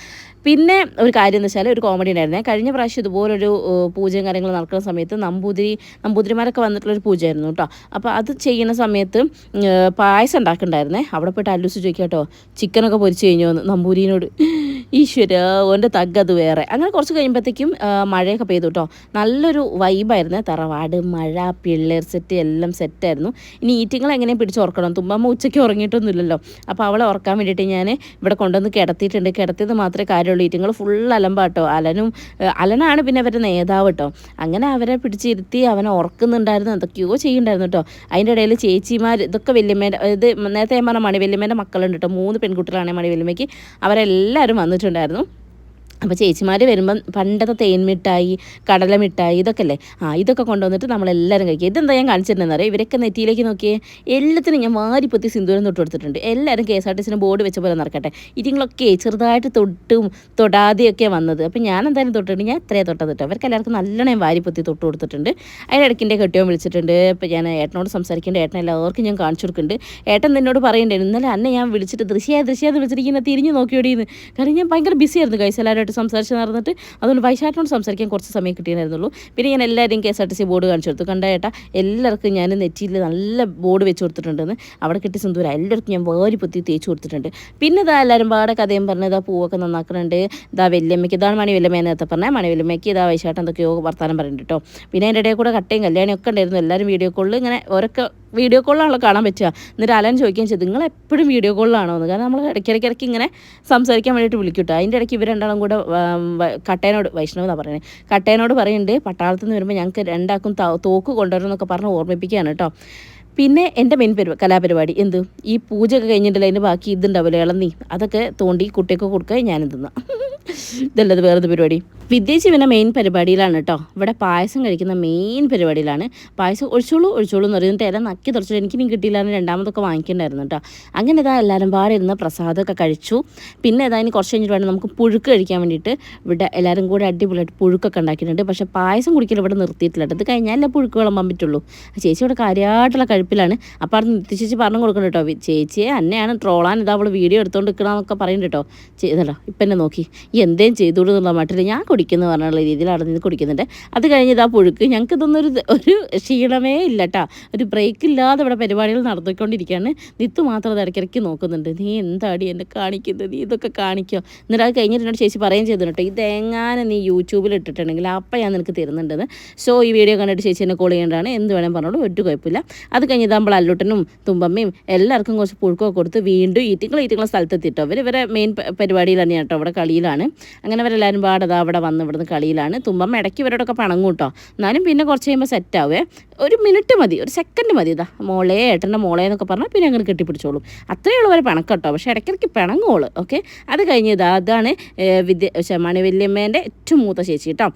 പിന്നെ ഒരു കാര്യം എന്ന് വെച്ചാൽ ഒരു കോമഡി ഉണ്ടായിരുന്നേ. കഴിഞ്ഞ പ്രാവശ്യം ഇതുപോലൊരു പൂജയും കാര്യങ്ങളും നടക്കുന്ന സമയത്ത് നമ്പൂതിരി നമ്പൂതിരിമാരൊക്കെ വന്നിട്ടുള്ളൊരു പൂജയായിരുന്നു കേട്ടോ അപ്പോൾ അത് ചെയ്യുന്ന സമയത്ത് പായസം ഉണ്ടാക്കുന്നുണ്ടായിരുന്നേ. അവിടെ പോയിട്ട് അല്ലൂസ് ചോദിക്കാം കേട്ടോ ചിക്കനൊക്കെ പൊരിച്ച് കഴിഞ്ഞു? നമ്പൂതിരിനോട്. ഈശ്വര ഓന്റെ തഗ്ഗത് വേറെ. അങ്ങനെ കുറച്ച് കഴിയുമ്പോഴത്തേക്കും മഴയൊക്കെ പെയ്തു കേട്ടോ നല്ലൊരു വൈബായിരുന്നു തറവാട് മഴ പിള്ളേർ സെറ്റ് എല്ലാം സെറ്റായിരുന്നു. ഇനി ഈറ്റിങ്ങൾ എങ്ങനെ പിടിച്ചുറക്കണം തുമ്പമ്മ ഉച്ചയ്ക്ക് ഉറങ്ങിയിട്ടൊന്നുമില്ലല്ലോ. അപ്പോൾ അവളെ ഉറക്കാൻ വേണ്ടിയിട്ട് ഞാൻ ഇവിടെ കൊണ്ടുവന്ന് കിടത്തിയിട്ടുണ്ട്. കിടത്തിയത് മാത്രമേ കാര്യമുള്ളൂ. ഈറ്റിങ്ങൾ ഫുൾ അലമ്പാട്ടോ അലനും അലനാണ് പിന്നെ അവരുടെ നേതാവ് കേട്ടോ അങ്ങനെ അവരെ പിടിച്ചിരുത്തി അവനെ ഉറക്കുന്നുണ്ടായിരുന്നു. എന്തൊക്കെയോ ചെയ്യുന്നുണ്ടായിരുന്നു കേട്ടോ അതിന്റെ ഇടയിൽ ചേച്ചിമാർ ഇതൊക്കെ വല്യമ്മേന്റെ ഇത് നേരത്തെ ഞാൻ പറഞ്ഞ മണി വല്യമ്മേന്റെ മക്കളുണ്ട് കേട്ടോ മൂന്ന് പെൺകുട്ടികളാണ് മണി വല്യമ്മയ്ക്ക് അവരെല്ലാവരും വന്നിട്ടുണ്ടായിരുന്നു. അപ്പോൾ ചേച്ചിമാർ വരുമ്പം പണ്ടത്തെ തേൻ മിഠായി കടല മിഠായി ഇതൊക്കെ അല്ലേ ആ ഇതൊക്കെ കൊണ്ടുവന്നിട്ട് നമ്മളെല്ലാവരും കഴിക്കുക ഇതെന്താ ഞാൻ കാണിച്ചിട്ടുണ്ടെന്ന് അറിയാം? ഇവരൊക്കെ നെറ്റിയിലേക്ക് നോക്കിയേ. എല്ലാത്തിനും ഞാൻ വാരിപ്പൊത്തി സിന്ദൂരം തൊട്ട് കൊടുത്തിട്ടുണ്ട്. എല്ലാവരും കെ എസ് ആർ ടി സിന് ബോർഡ് വെച്ച പോലെ നടക്കട്ടെ. ഇതിങ്ങളൊക്കെ ചെറുതായിട്ട് തൊട്ടും തൊടാതെയൊക്കെ വന്നത്. അപ്പോൾ ഞാൻ എന്തായാലും തൊട്ടിട്ടുണ്ട്. ഞാൻ എത്രയാണ് തൊട്ടത് കേട്ടോ അവർക്ക് എല്ലാവർക്കും നല്ലോണം വാരിപ്പൊത്തി തൊട്ട് കൊടുത്തിട്ടുണ്ട്. അതിനിടയ്ക്കിന്റെ കെട്ടിയോ വിളിച്ചിട്ടുണ്ട്. ഇപ്പോൾ ഞാൻ ഏട്ടനോട് സംസാരിക്കേണ്ട. ഏട്ടൻ എല്ലാവർക്കും ഞാൻ കാണിച്ചു കൊടുക്കുന്നുണ്ട്. ഏട്ടൻ എന്നോട് പറയണ്ടായിരുന്നു. ഇന്നലെ അന്നെ ഞാൻ വിളിച്ചിട്ട് ദൃശ്യ ദൃശ്യ വിളിച്ചിരിക്കുന്ന തിരിഞ്ഞ് നോക്കിയോടിയെന്ന് കാരണം ഞാൻ ഭയങ്കര ബിസിയായിരുന്നു കൈസ് കൈസ് എല്ലാവരുമായിട്ട് സംസാരിച്ച് നടന്നിട്ട് അതുകൊണ്ട് വൈശാട്ടിനോട് സംസാരിക്കാൻ കുറച്ച് സമയം കിട്ടിയായിരുന്നുള്ളൂ പിന്നെ ഞാൻ എല്ലാവരെയും K S R T C board കാണിച്ചു കൊടുത്തു. കണ്ട ഏട്ടാ എല്ലാവർക്കും ഞാൻ നെറ്റിയിൽ നല്ല ബോർഡ് വെച്ച് കൊടുത്തിട്ടുണ്ടെന്ന്. അവിടെ കിട്ടി സിന്ദൂര എല്ലാവർക്കും ഞാൻ വേരി പൊത്തി തേച്ച് കൊടുത്തിട്ടുണ്ട്. പിന്നെ ഇതാ എല്ലാവരും പാടെ കഥയും പറഞ്ഞ് ഇതാ പൂവൊക്കെ നന്നാക്കുന്നുണ്ട്. ഇതാ വെല്ലമ്മയ്ക്ക് ഇതാണ് മണി വല്യമ്മ നേരത്തെ പറഞ്ഞാൽ മണി വെല്ലമ്മയ്ക്ക് ഇതാ വൈശാട്ടൻ എന്തൊക്കെയോ വർത്താനം പറയുന്നുണ്ട് കേട്ടോ. പിന്നെ അതിന്റെ ഇടയിൽ കൂടെ കട്ടയും കല്യാണിയൊക്കെ ഉണ്ടായിരുന്നു. എല്ലാവരും വീഡിയോ കോളിൽ ഇങ്ങനെ ഓരൊക്കെ വീഡിയോ കോളിലാണല്ലോ കാണാൻ പറ്റുക. എന്നിട്ട് അലൻ ചോദിക്കുകയും ചെയ്തു നിങ്ങൾ എപ്പോഴും വീഡിയോ കോളിലാണോ എന്ന്. കാരണം നമ്മൾ ഇടയ്ക്കിടയ്ക്ക് ഇങ്ങനെ സംസാരിക്കാൻ വേണ്ടിയിട്ട് വിളിക്കൂട്ടോ കേട്ടോ അതിന്റെ ഇടയ്ക്ക് ഇവർ രണ്ടാളും കൂടെ കട്ടേനോട് വൈഷ്ണവ് എന്നാണ് പറയുന്നത് കട്ടേനോട് പറയുന്നുണ്ട് പട്ടാളത്തിൽ നിന്ന് വരുമ്പോൾ ഞങ്ങൾക്ക് രണ്ടാക്കും തോക്ക് കൊണ്ടുവരണമെന്നൊക്കെ പറഞ്ഞ് ഓർമ്മിപ്പിക്കുകയാണ് കേട്ടോ പിന്നെ എന്റെ മെയിൻ പരിപാടി കലാപരിപാടി എന്ത്? ഈ പൂജയൊക്കെ കഴിഞ്ഞിട്ടില്ല അതിന് ബാക്കി ഇതുണ്ടാവില്ല ഇളന്നീ അതൊക്കെ തോണ്ടി കുട്ടിയൊക്കെ കൊടുക്കുക ഞാനും തിന്നാം. ഇതല്ലത് വേറൊരു പരിപാടി. വിദ്യേശി പിന്നെ മെയിൻ പരിപാടിയിലാണ് കേട്ടോ ഇവിടെ പായസം കഴിക്കുന്ന മെയിൻ പരിപാടിയിലാണ്. പായസം ഒഴിച്ചോളൂ ഒഴിച്ചോളൂ എന്ന് പറയുന്നത് ഇല നക്കി എനിക്ക് ഇനി കിട്ടിയില്ല എന്ന് രണ്ടാമതൊക്കെ വാങ്ങിക്കണ്ടായിരുന്നു കേട്ടോ അങ്ങനെ ഇതാ എല്ലാവരും പാടെ ഇരുന്ന് പ്രസാദമൊക്കെ കഴിച്ചു. പിന്നെ ഇതാ ഇനി കുറച്ച് കഴിഞ്ഞിട്ട് വേണം നമുക്ക് പുഴുക്ക് കഴിക്കാൻ വേണ്ടിയിട്ട് ഇവിടെ എല്ലാവരും കൂടെ അടിപൊളിയായിട്ട് പുഴുക്കൊക്കെ ഉണ്ടാക്കിയിട്ടുണ്ട്. പക്ഷേ പായസം കുടിക്കൽ ഇവിടെ നിർത്തിയിട്ടില്ല കേട്ടോ ഇത് കഴിഞ്ഞാലേ പുഴുക്ക് വിളമ്പാൻ പറ്റുള്ളൂ. ചേച്ചി ഇവിടെ കാര്യമായിട്ടുള്ള കഴിപ്പിലാണ് അപ്പോൾ അവിടെ നിത്യ ചേച്ചി പറഞ്ഞു കൊടുക്കണം കേട്ടോ. ചേച്ചിയെ എന്നെയാണ് ട്രോളാൻ ഇതാ അവൾ വീഡിയോ എടുത്തുകൊണ്ട് നിൽക്കണമെന്നൊക്കെ പറയുന്നുണ്ട് കേട്ടോ. ചെയ്തല്ലോ ഇപ്പം എന്നെ നോക്കി. ഈ എന്തേലും ചെയ്തോളൂ എന്നുള്ള മട്ടിൽ ഞാൻ കുടിക്കുന്നു പറഞ്ഞുള്ള രീതിയിൽ അവിടെ നിന്ന് കുടിക്കുന്നുണ്ട്. അത് കഴിഞ്ഞ് ഇതാ പുഴുക്ക്. ഞങ്ങൾക്ക് ഇതൊന്നും ഒരു ക്ഷീണമേ ഇല്ല കേട്ടോ. ഒരു ബ്രേക്ക് ഇല്ലാതെ ഇവിടെ പരിപാടികൾ നടത്തിക്കൊണ്ടിരിക്കുകയാണ് നിത്തു മാത്രം അത് ഇടയ്ക്കിടയ്ക്ക് നോക്കുന്നുണ്ട്. നീ എന്താടി എന്നെ കാണിക്കുന്നത്? നീ ഇതൊക്കെ കാണിക്കോ. എന്നിട്ട് അത് കഴിഞ്ഞിട്ട് ചേച്ചി പറയുകയും ചെയ്തു കേട്ടോ. എങ്ങനെ നീ യൂട്യൂബിൽ ഇട്ടിട്ടുണ്ടെങ്കിൽ അപ്പം ഞാൻ നിനക്ക് തരുന്നുണ്ടെന്ന്. സോ ഈ വീഡിയോ കണ്ടിട്ട് ചേച്ചി എന്നെ കോൾ ചെയ്യേണ്ടതാണ്. എന്ത് വേണം പറഞ്ഞോളൂ. ഒരു കുഴപ്പമില്ല. അത് കഴിഞ്ഞ് നമ്മൾ അല്ലുട്ടനും തുമ്പമ്മയും എല്ലാവർക്കും കുറച്ച് പുഴുക്കൊക്കെ കൊടുത്ത് വീണ്ടും ഈറ്റിങ്ങൾ ഈറ്റിങ്ങൾ സ്ഥലത്തെത്തിട്ടോ. അവർ ഇവരെ മെയിൻ പരിപാടിയിൽ തന്നെയാണ് കേട്ടോ അവിടെ കളിയിലാണ്. അങ്ങനെ അവരെല്ലാവരും പാടതാ അവിടെ വന്ന് ഇവിടുന്ന് കളിയിലാണ്. തുമ്പമ്മ ഇടയ്ക്ക് ഇവരോടൊക്കെ പണം കൂട്ടോ. എന്നാലും പിന്നെ കുറച്ച് കഴിയുമ്പോൾ സെറ്റാവേ ഒരു മിനിറ്റ് മതി ഒരു സെക്കൻഡ് മതി ഇതാ. മോളെ ഏട്ടന്റെ മോളെ എന്നൊക്കെ പറഞ്ഞാൽ പിന്നെ അങ്ങനെ കെട്ടിപ്പിടിച്ചോളും. അത്രയേ ഉള്ളൂ വരെ പിണക്കട്ടോ പക്ഷേ ഇടയ്ക്കിടയ്ക്ക് പിണങ്ങോൾ ഓക്കെ അത് കഴിഞ്ഞ് ഇതാ അതാണ് വിദ്യ മണിവല്യമ്മേന്റെ ഏറ്റവും മൂത്ത ചേച്ചി കേട്ടോ.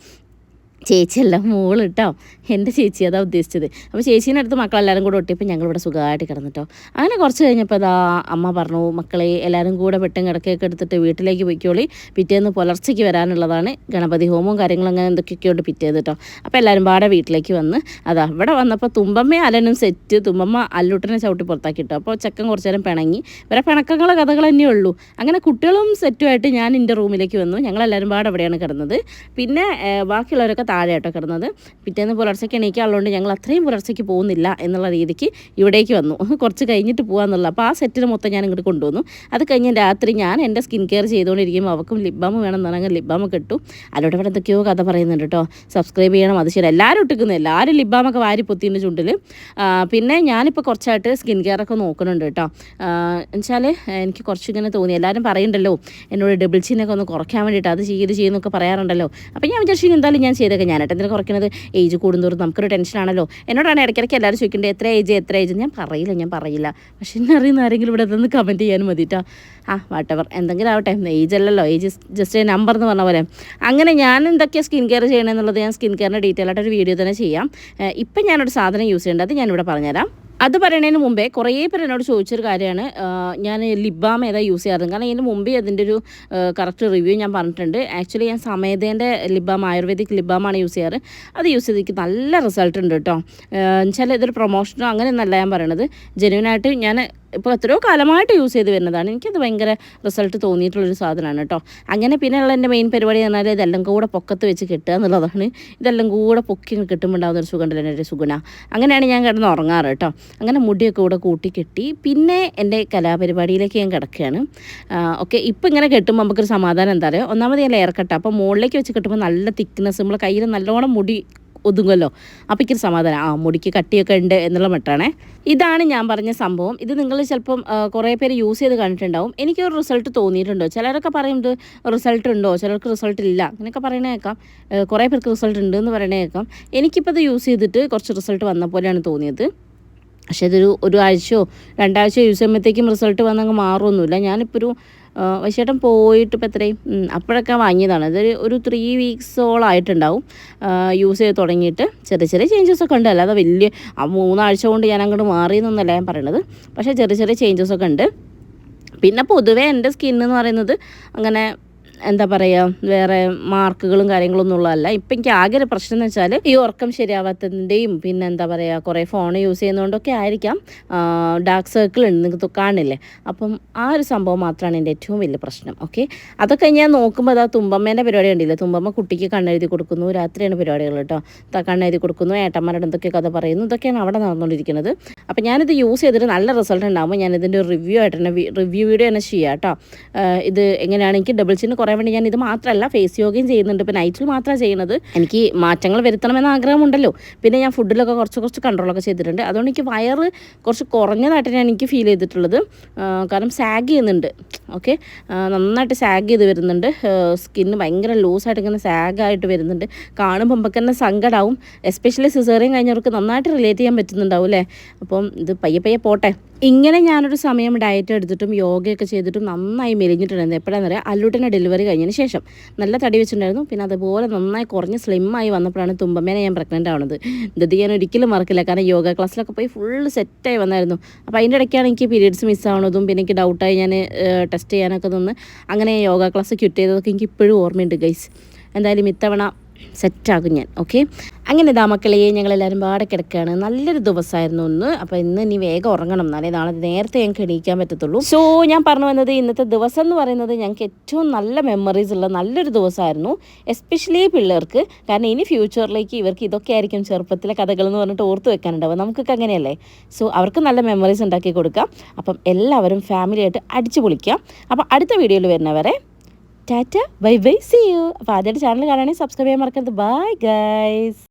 ചേച്ചിയല്ല മോൾ കേട്ടോ എന്റെ ചേച്ചി? അതാ ഉദ്ദേശിച്ചത്. അപ്പോൾ ചേച്ചീന്റെ അടുത്ത് മക്കളെല്ലാവരും കൂടെ ഒട്ടിയപ്പോൾ ഞങ്ങളിവിടെ സുഖമായിട്ട് കിടന്നിട്ടോ. അങ്ങനെ കുറച്ച് കഴിഞ്ഞപ്പോൾ അതാ അമ്മ പറഞ്ഞു മക്കളെ എല്ലാവരും കൂടെ പെട്ടും കിടക്കയൊക്കെ എടുത്തിട്ട് വീട്ടിലേക്ക് പോയിക്കോളി. പിറ്റേന്ന് പുലർച്ചയ്ക്ക് വരാനുള്ളതാണ് ഗണപതി ഹോമവും കാര്യങ്ങളും അങ്ങനെ എന്തൊക്കെയൊക്കെ ഉണ്ട് പിറ്റേന്ന് കേട്ടോ അപ്പോൾ എല്ലാവരും പാടെ വീട്ടിലേക്ക് വന്ന് അതാ ഇവിടെ വന്നപ്പോൾ തുമ്പമ്മ അലനും സെറ്റ് തുമ്പമ്മ അല്ലുട്ടനെ ചവിട്ടി പുറത്താക്കി ഇട്ടോ അപ്പോൾ ചെക്കൻ കുറച്ച് നേരം പിണങ്ങി. ഇവരെ പിണക്കങ്ങളെ കഥകൾ തന്നെയേ ഉള്ളൂ. അങ്ങനെ കുട്ടികളും സെറ്റുമായിട്ട് ഞാൻ എന്റെ റൂമിലേക്ക് വന്നു. ഞങ്ങളെല്ലാവരും പാടെ അവിടെയാണ് കിടന്നത്. പിന്നെ ബാക്കിയുള്ളവരൊക്കെ താഴെ കിടന്നത്. പിറ്റേന്ന് പുലർച്ചയ്ക്ക് എണീക്കാനുള്ളതുകൊണ്ട് ഞങ്ങൾ അത്രയും പുലർച്ചയ്ക്ക് പോകുന്നില്ല എന്നുള്ള രീതിക്ക് ഇവിടേക്ക് വന്നു. *laughs* കുറച്ച് കഴിഞ്ഞിട്ട് പോകാമെന്നുള്ള അപ്പോൾ ആ സെറ്റിന് മൊത്തം ഞാൻ ഇങ്ങോട്ട് കൊണ്ടുവന്നു. അത് കഴിഞ്ഞ് രാത്രി ഞാൻ എന്റെ സ്കിൻ കെയർ ചെയ്തുകൊണ്ടിരിക്കുമ്പോൾ അവർക്കും ലിപ് ബാം വേണം എന്ന് പറഞ്ഞാൽ ലിപ് ബാം കിട്ടും അതിലൂടെ ഇവിടെ എന്തൊക്കെയോ കഥ പറയുന്നുണ്ട് കേട്ടോ. സബ്സ്ക്രൈബ് ചെയ്യണം അത് ശരി. എല്ലാവരും ഇട്ടിക്കുന്നു എല്ലാവരും ലിപ് ബാമൊക്കെ വാരി പൊത്തിന്റെ ചുണ്ടിൽ പിന്നെ ഞാനിപ്പോൾ കുറച്ചായിട്ട് സ്കിൻ കെയർ ഒക്കെ നോക്കുന്നുണ്ട് കേട്ടോ. എന്നുവെച്ചാൽ എനിക്ക് കുറച്ചിങ്ങനെ തോന്നി. എല്ലാവരും പറയുന്നുണ്ടല്ലോ എന്നോട് ഡബിൾ ചിന്നൊക്കെ ഒന്ന് കുറയ്ക്കാൻ വേണ്ടിയിട്ട് അത് ചെയ്ത് ചെയ്യുന്നൊക്കെ പറയാറുണ്ടല്ലോ. അപ്പോൾ ഞാൻ വിചാരിച്ചു എന്തായാലും ഞാൻ ചെയ്തേക്കാം. ഞാനായിട്ട് എന്തിനാ കുറയ്ക്കുന്നത് ഏജ് കൂടുന്തോറും നമുക്കൊരു ടെൻഷനാണല്ലോ എന്നോടാണ് ഇടയ്ക്കിടയ്ക്ക് എല്ലാവരും ചോദിക്കേണ്ടത് എത്ര ഏജ് എത്ര ഏജ് ഞാൻ പറയില്ല ഞാൻ പറയില്ല. പക്ഷെ എന്നെ അറിയുന്ന ആരെങ്കിലും ഇവിടെ നിന്ന് കമന്റ് ചെയ്യാനും മതിട്ടോ. ആ വാട്ടവർ എന്തെങ്കിലും ആവട്ടെ ഏജ് അല്ലല്ലോ. ഏജ് ജസ്റ്റ് നമ്പർ എന്ന് പറഞ്ഞ പോലെ. അങ്ങനെ ഞാൻ എന്തൊക്കെയാണ് സ്കിൻ കെയർ ചെയ്യണമെന്നുള്ളത് ഞാൻ സ്കിൻ കെയറിന്റെ ഡീറ്റെയിൽ ആയിട്ട് ഒരു വീഡിയോ തന്നെ ചെയ്യാം. ഇപ്പം ഞാനൊരു സാധനം യൂസ് ചെയ്യേണ്ടത് ഞാനിവിടെ പറഞ്ഞുതരാം. അത് പറയുന്നതിന് മുമ്പേ കുറേ പേര് എന്നോട് ചോദിച്ചൊരു കാര്യമാണ്. ഞാൻ ലിബാം ഏതാ യൂസ് ചെയ്യാറ് കാരണം ഇതിന് മുമ്പേ അതിന്റെ ഒരു കറക്റ്റ് റിവ്യൂ ഞാൻ പറഞ്ഞിട്ടുണ്ട്. ആക്ച്വലി ഞാൻ സമേതേന്റെ ലിബാം ആയുർവേദിക് ലിബാമാണ് യൂസ് ചെയ്യാറ്. അത് യൂസ് ചെയ്തിട്ട് നല്ല റിസൾട്ട് ഉണ്ട് കേട്ടോ. എന്നുവെച്ചാൽ ഇതൊരു പ്രൊമോഷനോ അങ്ങനെയൊന്നല്ല ഞാൻ പറയണത്. ജെനുവിനായിട്ട് ഞാൻ ഇപ്പോൾ എത്രയോ കാലമായിട്ട് യൂസ് ചെയ്ത് വരുന്നതാണ്. എനിക്കത് ഭയങ്കര റിസൾട്ട് തോന്നിയിട്ടുള്ളൊരു സാധനമാണ് കേട്ടോ. അങ്ങനെ പിന്നെയുള്ള എന്റെ മെയിൻ പരിപാടി എന്ന് പറഞ്ഞാൽ ഇതെല്ലാം കൂടെ പൊക്കത്ത് വെച്ച് കിട്ടുക എന്നുള്ളതാണ്. ഇതെല്ലാം കൂടെ പൊക്കി കിട്ടുമ്പോൾ ഉണ്ടാകുന്ന ഒരു സുഖം ഉണ്ടല്ലോ എന്റെ സുഗുണ. അങ്ങനെയാണ് ഞാൻ കിടന്ന് ഉറങ്ങാറ് കേട്ടോ. അങ്ങനെ മുടിയൊക്കെ കൂടെ കൂട്ടി കെട്ടി പിന്നെ എന്റെ കലാപരിപാടിയിലേക്ക് ഞാൻ കിടക്കുകയാണ്. ഓക്കെ ഇപ്പം ഇങ്ങനെ കെട്ടുമ്പോൾ നമുക്കൊരു സമാധാനം എന്താ പറയുക ഒന്നാമത് ഞാൻ ലെയർ കട്ടാണ് അപ്പോൾ മുകളിലേക്ക് വെച്ച് കെട്ടുമ്പോൾ നല്ല തിക്നെസ് നമ്മൾ കയ്യിൽ നല്ലോണം മുടി ഒതുങ്ങുമല്ലോ. അപ്പോൾ എനിക്കൊരു സമാധാനം. ആ മുടിക്ക് കട്ടിയൊക്കെ ഉണ്ട് എന്നുള്ള മട്ടാണേ. ഇതാണ് ഞാൻ പറഞ്ഞ സംഭവം. ഇത് നിങ്ങൾ ചിലപ്പം കുറേ പേര് യൂസ് ചെയ്ത് കണ്ടിട്ടുണ്ടാവും. എനിക്കൊരു റിസൾട്ട് തോന്നിയിട്ടുണ്ടോ? ചിലരൊക്കെ പറയുന്നത് റിസൾട്ട് ഉണ്ടോ? ചിലർക്ക് റിസൾട്ട് ഇല്ല. അങ്ങനെയൊക്കെ പറയണേ കേൾക്കാം. കുറേ പേർക്ക് റിസൾട്ട് ഉണ്ട് എന്ന് പറയണേ കേൾക്കാം. എനിക്കിപ്പോൾ ഇത് യൂസ് ചെയ്തിട്ട് കുറച്ച് റിസൾട്ട് വന്ന പോലെയാണ് തോന്നിയത്. പക്ഷേ ഇതൊരു ഒരു ആഴ്ചയോ രണ്ടാഴ്ചയോ യൂസ് ചെയ്യുമ്പോഴത്തേക്കും റിസൾട്ട് വന്നങ്ങ് മാറുമൊന്നുമില്ല ഞാനിപ്പോൾ ഒരു വശേട്ടം പോയിട്ട് ഇപ്പോൾ എത്രയും അപ്പോഴൊക്കെ വാങ്ങിയതാണ്. ഇതൊരു ഒരു ത്രീ വീക്സോളം ആയിട്ടുണ്ടാവും. യൂസ് ചെയ്ത് തുടങ്ങിയിട്ട് ചെറിയ ചെറിയ ചേഞ്ചസ് ഒക്കെ ഉണ്ട്. അല്ലാതെ വലിയ മൂന്നാഴ്ച കൊണ്ട് ഞാൻ അങ്ങോട്ട് മാറി മാറിയെന്നൊന്നല്ല ഞാൻ പറയണത്. പക്ഷേ ചെറിയ ചെറിയ ചേഞ്ചസ് ഒക്കെ ഉണ്ട്. പിന്നെ പൊതുവേ എന്റെ സ്കിൻ എന്ന് പറയുന്നത് അങ്ങനെ എന്താ പറയുക വേറെ മാർക്കുകളും കാര്യങ്ങളൊന്നും ഉള്ളതല്ല. ഇപ്പം എനിക്ക് ആകെ ഒരു പ്രശ്നം എന്ന് വെച്ചാൽ ഈ ഉറക്കം ശരിയാവാത്തതിന്റെയും പിന്നെ എന്താ പറയുക കുറേ ഫോൺ യൂസ് ചെയ്യുന്നതുകൊണ്ടൊക്കെ ആയിരിക്കാം ഡാർക്ക് സർക്കിൾ ഉണ്ട് നിങ്ങൾക്ക് കാണില്ലേ? അപ്പം ആ ഒരു സംഭവം മാത്രമാണ് എന്റെ ഏറ്റവും വലിയ പ്രശ്നം. ഓക്കെ അതൊക്കെ ഞാൻ നോക്കുമ്പോൾ അതാ തുമ്പമ്മേന്റെ പരിപാടി കണ്ടില്ലേ? തുമ്പമ്മ കുട്ടിക്ക് കണ്ണെഴുതി കൊടുക്കുന്നു. രാത്രിയാണ് പരിപാടികൾ കേട്ടോ. കണ്ണെഴുതി കൊടുക്കുന്നു. ഏട്ടന്മാരുടെ എന്തൊക്കെ കഥ പറയുന്നു. ഇതൊക്കെയാണ് അവിടെ നടന്നുകൊണ്ടിരിക്കുന്നത് അപ്പം ഞാനിത് യൂസ് ചെയ്തിട്ട് നല്ല റിസൾട്ട് ഉണ്ടാകുമ്പോൾ ഒരു റിവ്യൂ ആയിട്ട് തന്നെ റിവ്യൂ വീഡിയോ തന്നെ ചെയ്യാം കേട്ടോ. ഇത് എങ്ങനെയാണ്? എനിക്ക് ഡബിൾ ചിന്ന് കുറേ വേണ്ടി ഞാൻ ഇത് മാത്രമല്ല ഫേസ് യോഗയും ചെയ്യുന്നുണ്ട്. ഇപ്പോൾ നൈറ്റിൽ മാത്രമാണ് ചെയ്യുന്നത് എനിക്ക് മാറ്റങ്ങൾ വരുത്തണമെന്ന് ആഗ്രഹമുണ്ടല്ലോ. പിന്നെ ഞാൻ ഫുഡിലൊക്കെ കുറച്ച് കുറച്ച് കൺട്രോളൊക്കെ ചെയ്തിട്ടുണ്ട്. അതുകൊണ്ട് എനിക്ക് വയറ് കുറച്ച് കുറഞ്ഞതായിട്ടാണ് എനിക്ക് ഫീൽ ചെയ്തിട്ടുള്ളത്. കാരണം സാഗ് ചെയ്യുന്നുണ്ട്. ഓക്കെ നന്നായിട്ട് സാഗ് ചെയ്ത് വരുന്നുണ്ട്. സ്കിന്ന് ഭയങ്കര ലൂസായിട്ട് ഇങ്ങനെ സാഗായിട്ട് വരുന്നുണ്ട്. കാണുമ്പോൾ നമുക്ക് തന്നെ സങ്കടമാവും എസ്പെഷ്യലി സിസേറിയൻ കഴിഞ്ഞവർക്ക് നന്നായിട്ട് റിലേറ്റ് ചെയ്യാൻ പറ്റുന്നുണ്ടാവും അല്ലേ? അപ്പം ഇത് പയ്യെ പയ്യെ പോട്ടെ. ഇങ്ങനെ ഞാനൊരു സമയം ഡയറ്റ് എടുത്തിട്ടും യോഗയൊക്കെ ചെയ്തിട്ടും നന്നായി മെലിഞ്ഞിട്ടുണ്ടായിരുന്നു. എപ്പോഴാണെന്ന് പറയുക അല്ലൂട്ടിന്റെ ഡെലിവറി കഴിഞ്ഞതിന് ശേഷം. നല്ല തടി വെച്ചിട്ടുണ്ടായിരുന്നു. പിന്നെ അതുപോലെ നന്നായി കുറഞ്ഞ് സ്ലിമ്മായി വന്നപ്പോഴാണ് തുമ്പമേനെ ഞാൻ പ്രഗ്നന്റ് ആവുന്നത് ഇത് ഞാൻ ഒരിക്കലും മറക്കില്ല. കാരണം യോഗ ക്ലാസ്സിലൊക്കെ പോയി ഫുള്ള് സെറ്റായി വന്നായിരുന്നു. അപ്പോൾ അതിന്റെ ഇടയ്ക്കാണ് എനിക്ക് പീരീഡ്സ് മിസ്സാവണതും പിന്നെ എനിക്ക് ഡൗട്ടായി ഞാൻ ടെസ്റ്റ് ചെയ്യാനൊക്കെ നിന്ന് അങ്ങനെ യോഗ ക്ലാസ് ക്വിറ്റ് ചെയ്തതൊക്കെ എനിക്ക് ഇപ്പോഴും ഓർമ്മയുണ്ട് ഗൈസ് എന്തായാലും ഇത്തവണ സെറ്റാകും ഞാൻ. ഓക്കെ അങ്ങനെ ഇതാ മക്കളെ ഞങ്ങളെല്ലാവരും പാടെ കിടക്കുകയാണ് നല്ലൊരു ദിവസമായിരുന്നു ഒന്ന് അപ്പോൾ ഇന്ന് ഇനി വേഗം ഉറങ്ങണം. എന്നാലേ നാളെ നേരത്തെ ഞങ്ങൾക്ക് എണീക്കാൻ പറ്റത്തുള്ളൂ. സോ ഞാൻ പറഞ്ഞു വന്നത് ഇന്നത്തെ ദിവസം എന്ന് പറയുന്നത് ഞങ്ങൾക്ക് ഏറ്റവും നല്ല മെമ്മറീസ് ഉള്ള നല്ലൊരു ദിവസമായിരുന്നു എസ്പെഷ്യലി പിള്ളേർക്ക്. കാരണം ഇനി ഫ്യൂച്ചറിലേക്ക് ഇവർക്ക് ഇതൊക്കെ ആയിരിക്കും ചെറുപ്പത്തിലെ കഥകൾ എന്ന് പറഞ്ഞിട്ട് ഓർത്ത് വെക്കാനുണ്ടാവും നമുക്കൊക്കെ അങ്ങനെയല്ലേ? സോ അവർക്ക് നല്ല മെമ്മറീസ് ഉണ്ടാക്കി കൊടുക്കാം. അപ്പം എല്ലാവരും ഫാമിലിയായിട്ട് അടിച്ചു പൊളിക്കാം. അപ്പോൾ അടുത്ത വീഡിയോയിൽ വരുന്നവരെ tata bye bye see you അപ്പോൾ ആദ്യമായിട്ട് ചാനൽ കാണുകയാണെങ്കിൽ സബ്സ്ക്രൈബ് ചെയ്യാൻ മറക്കരുത്. Bye guys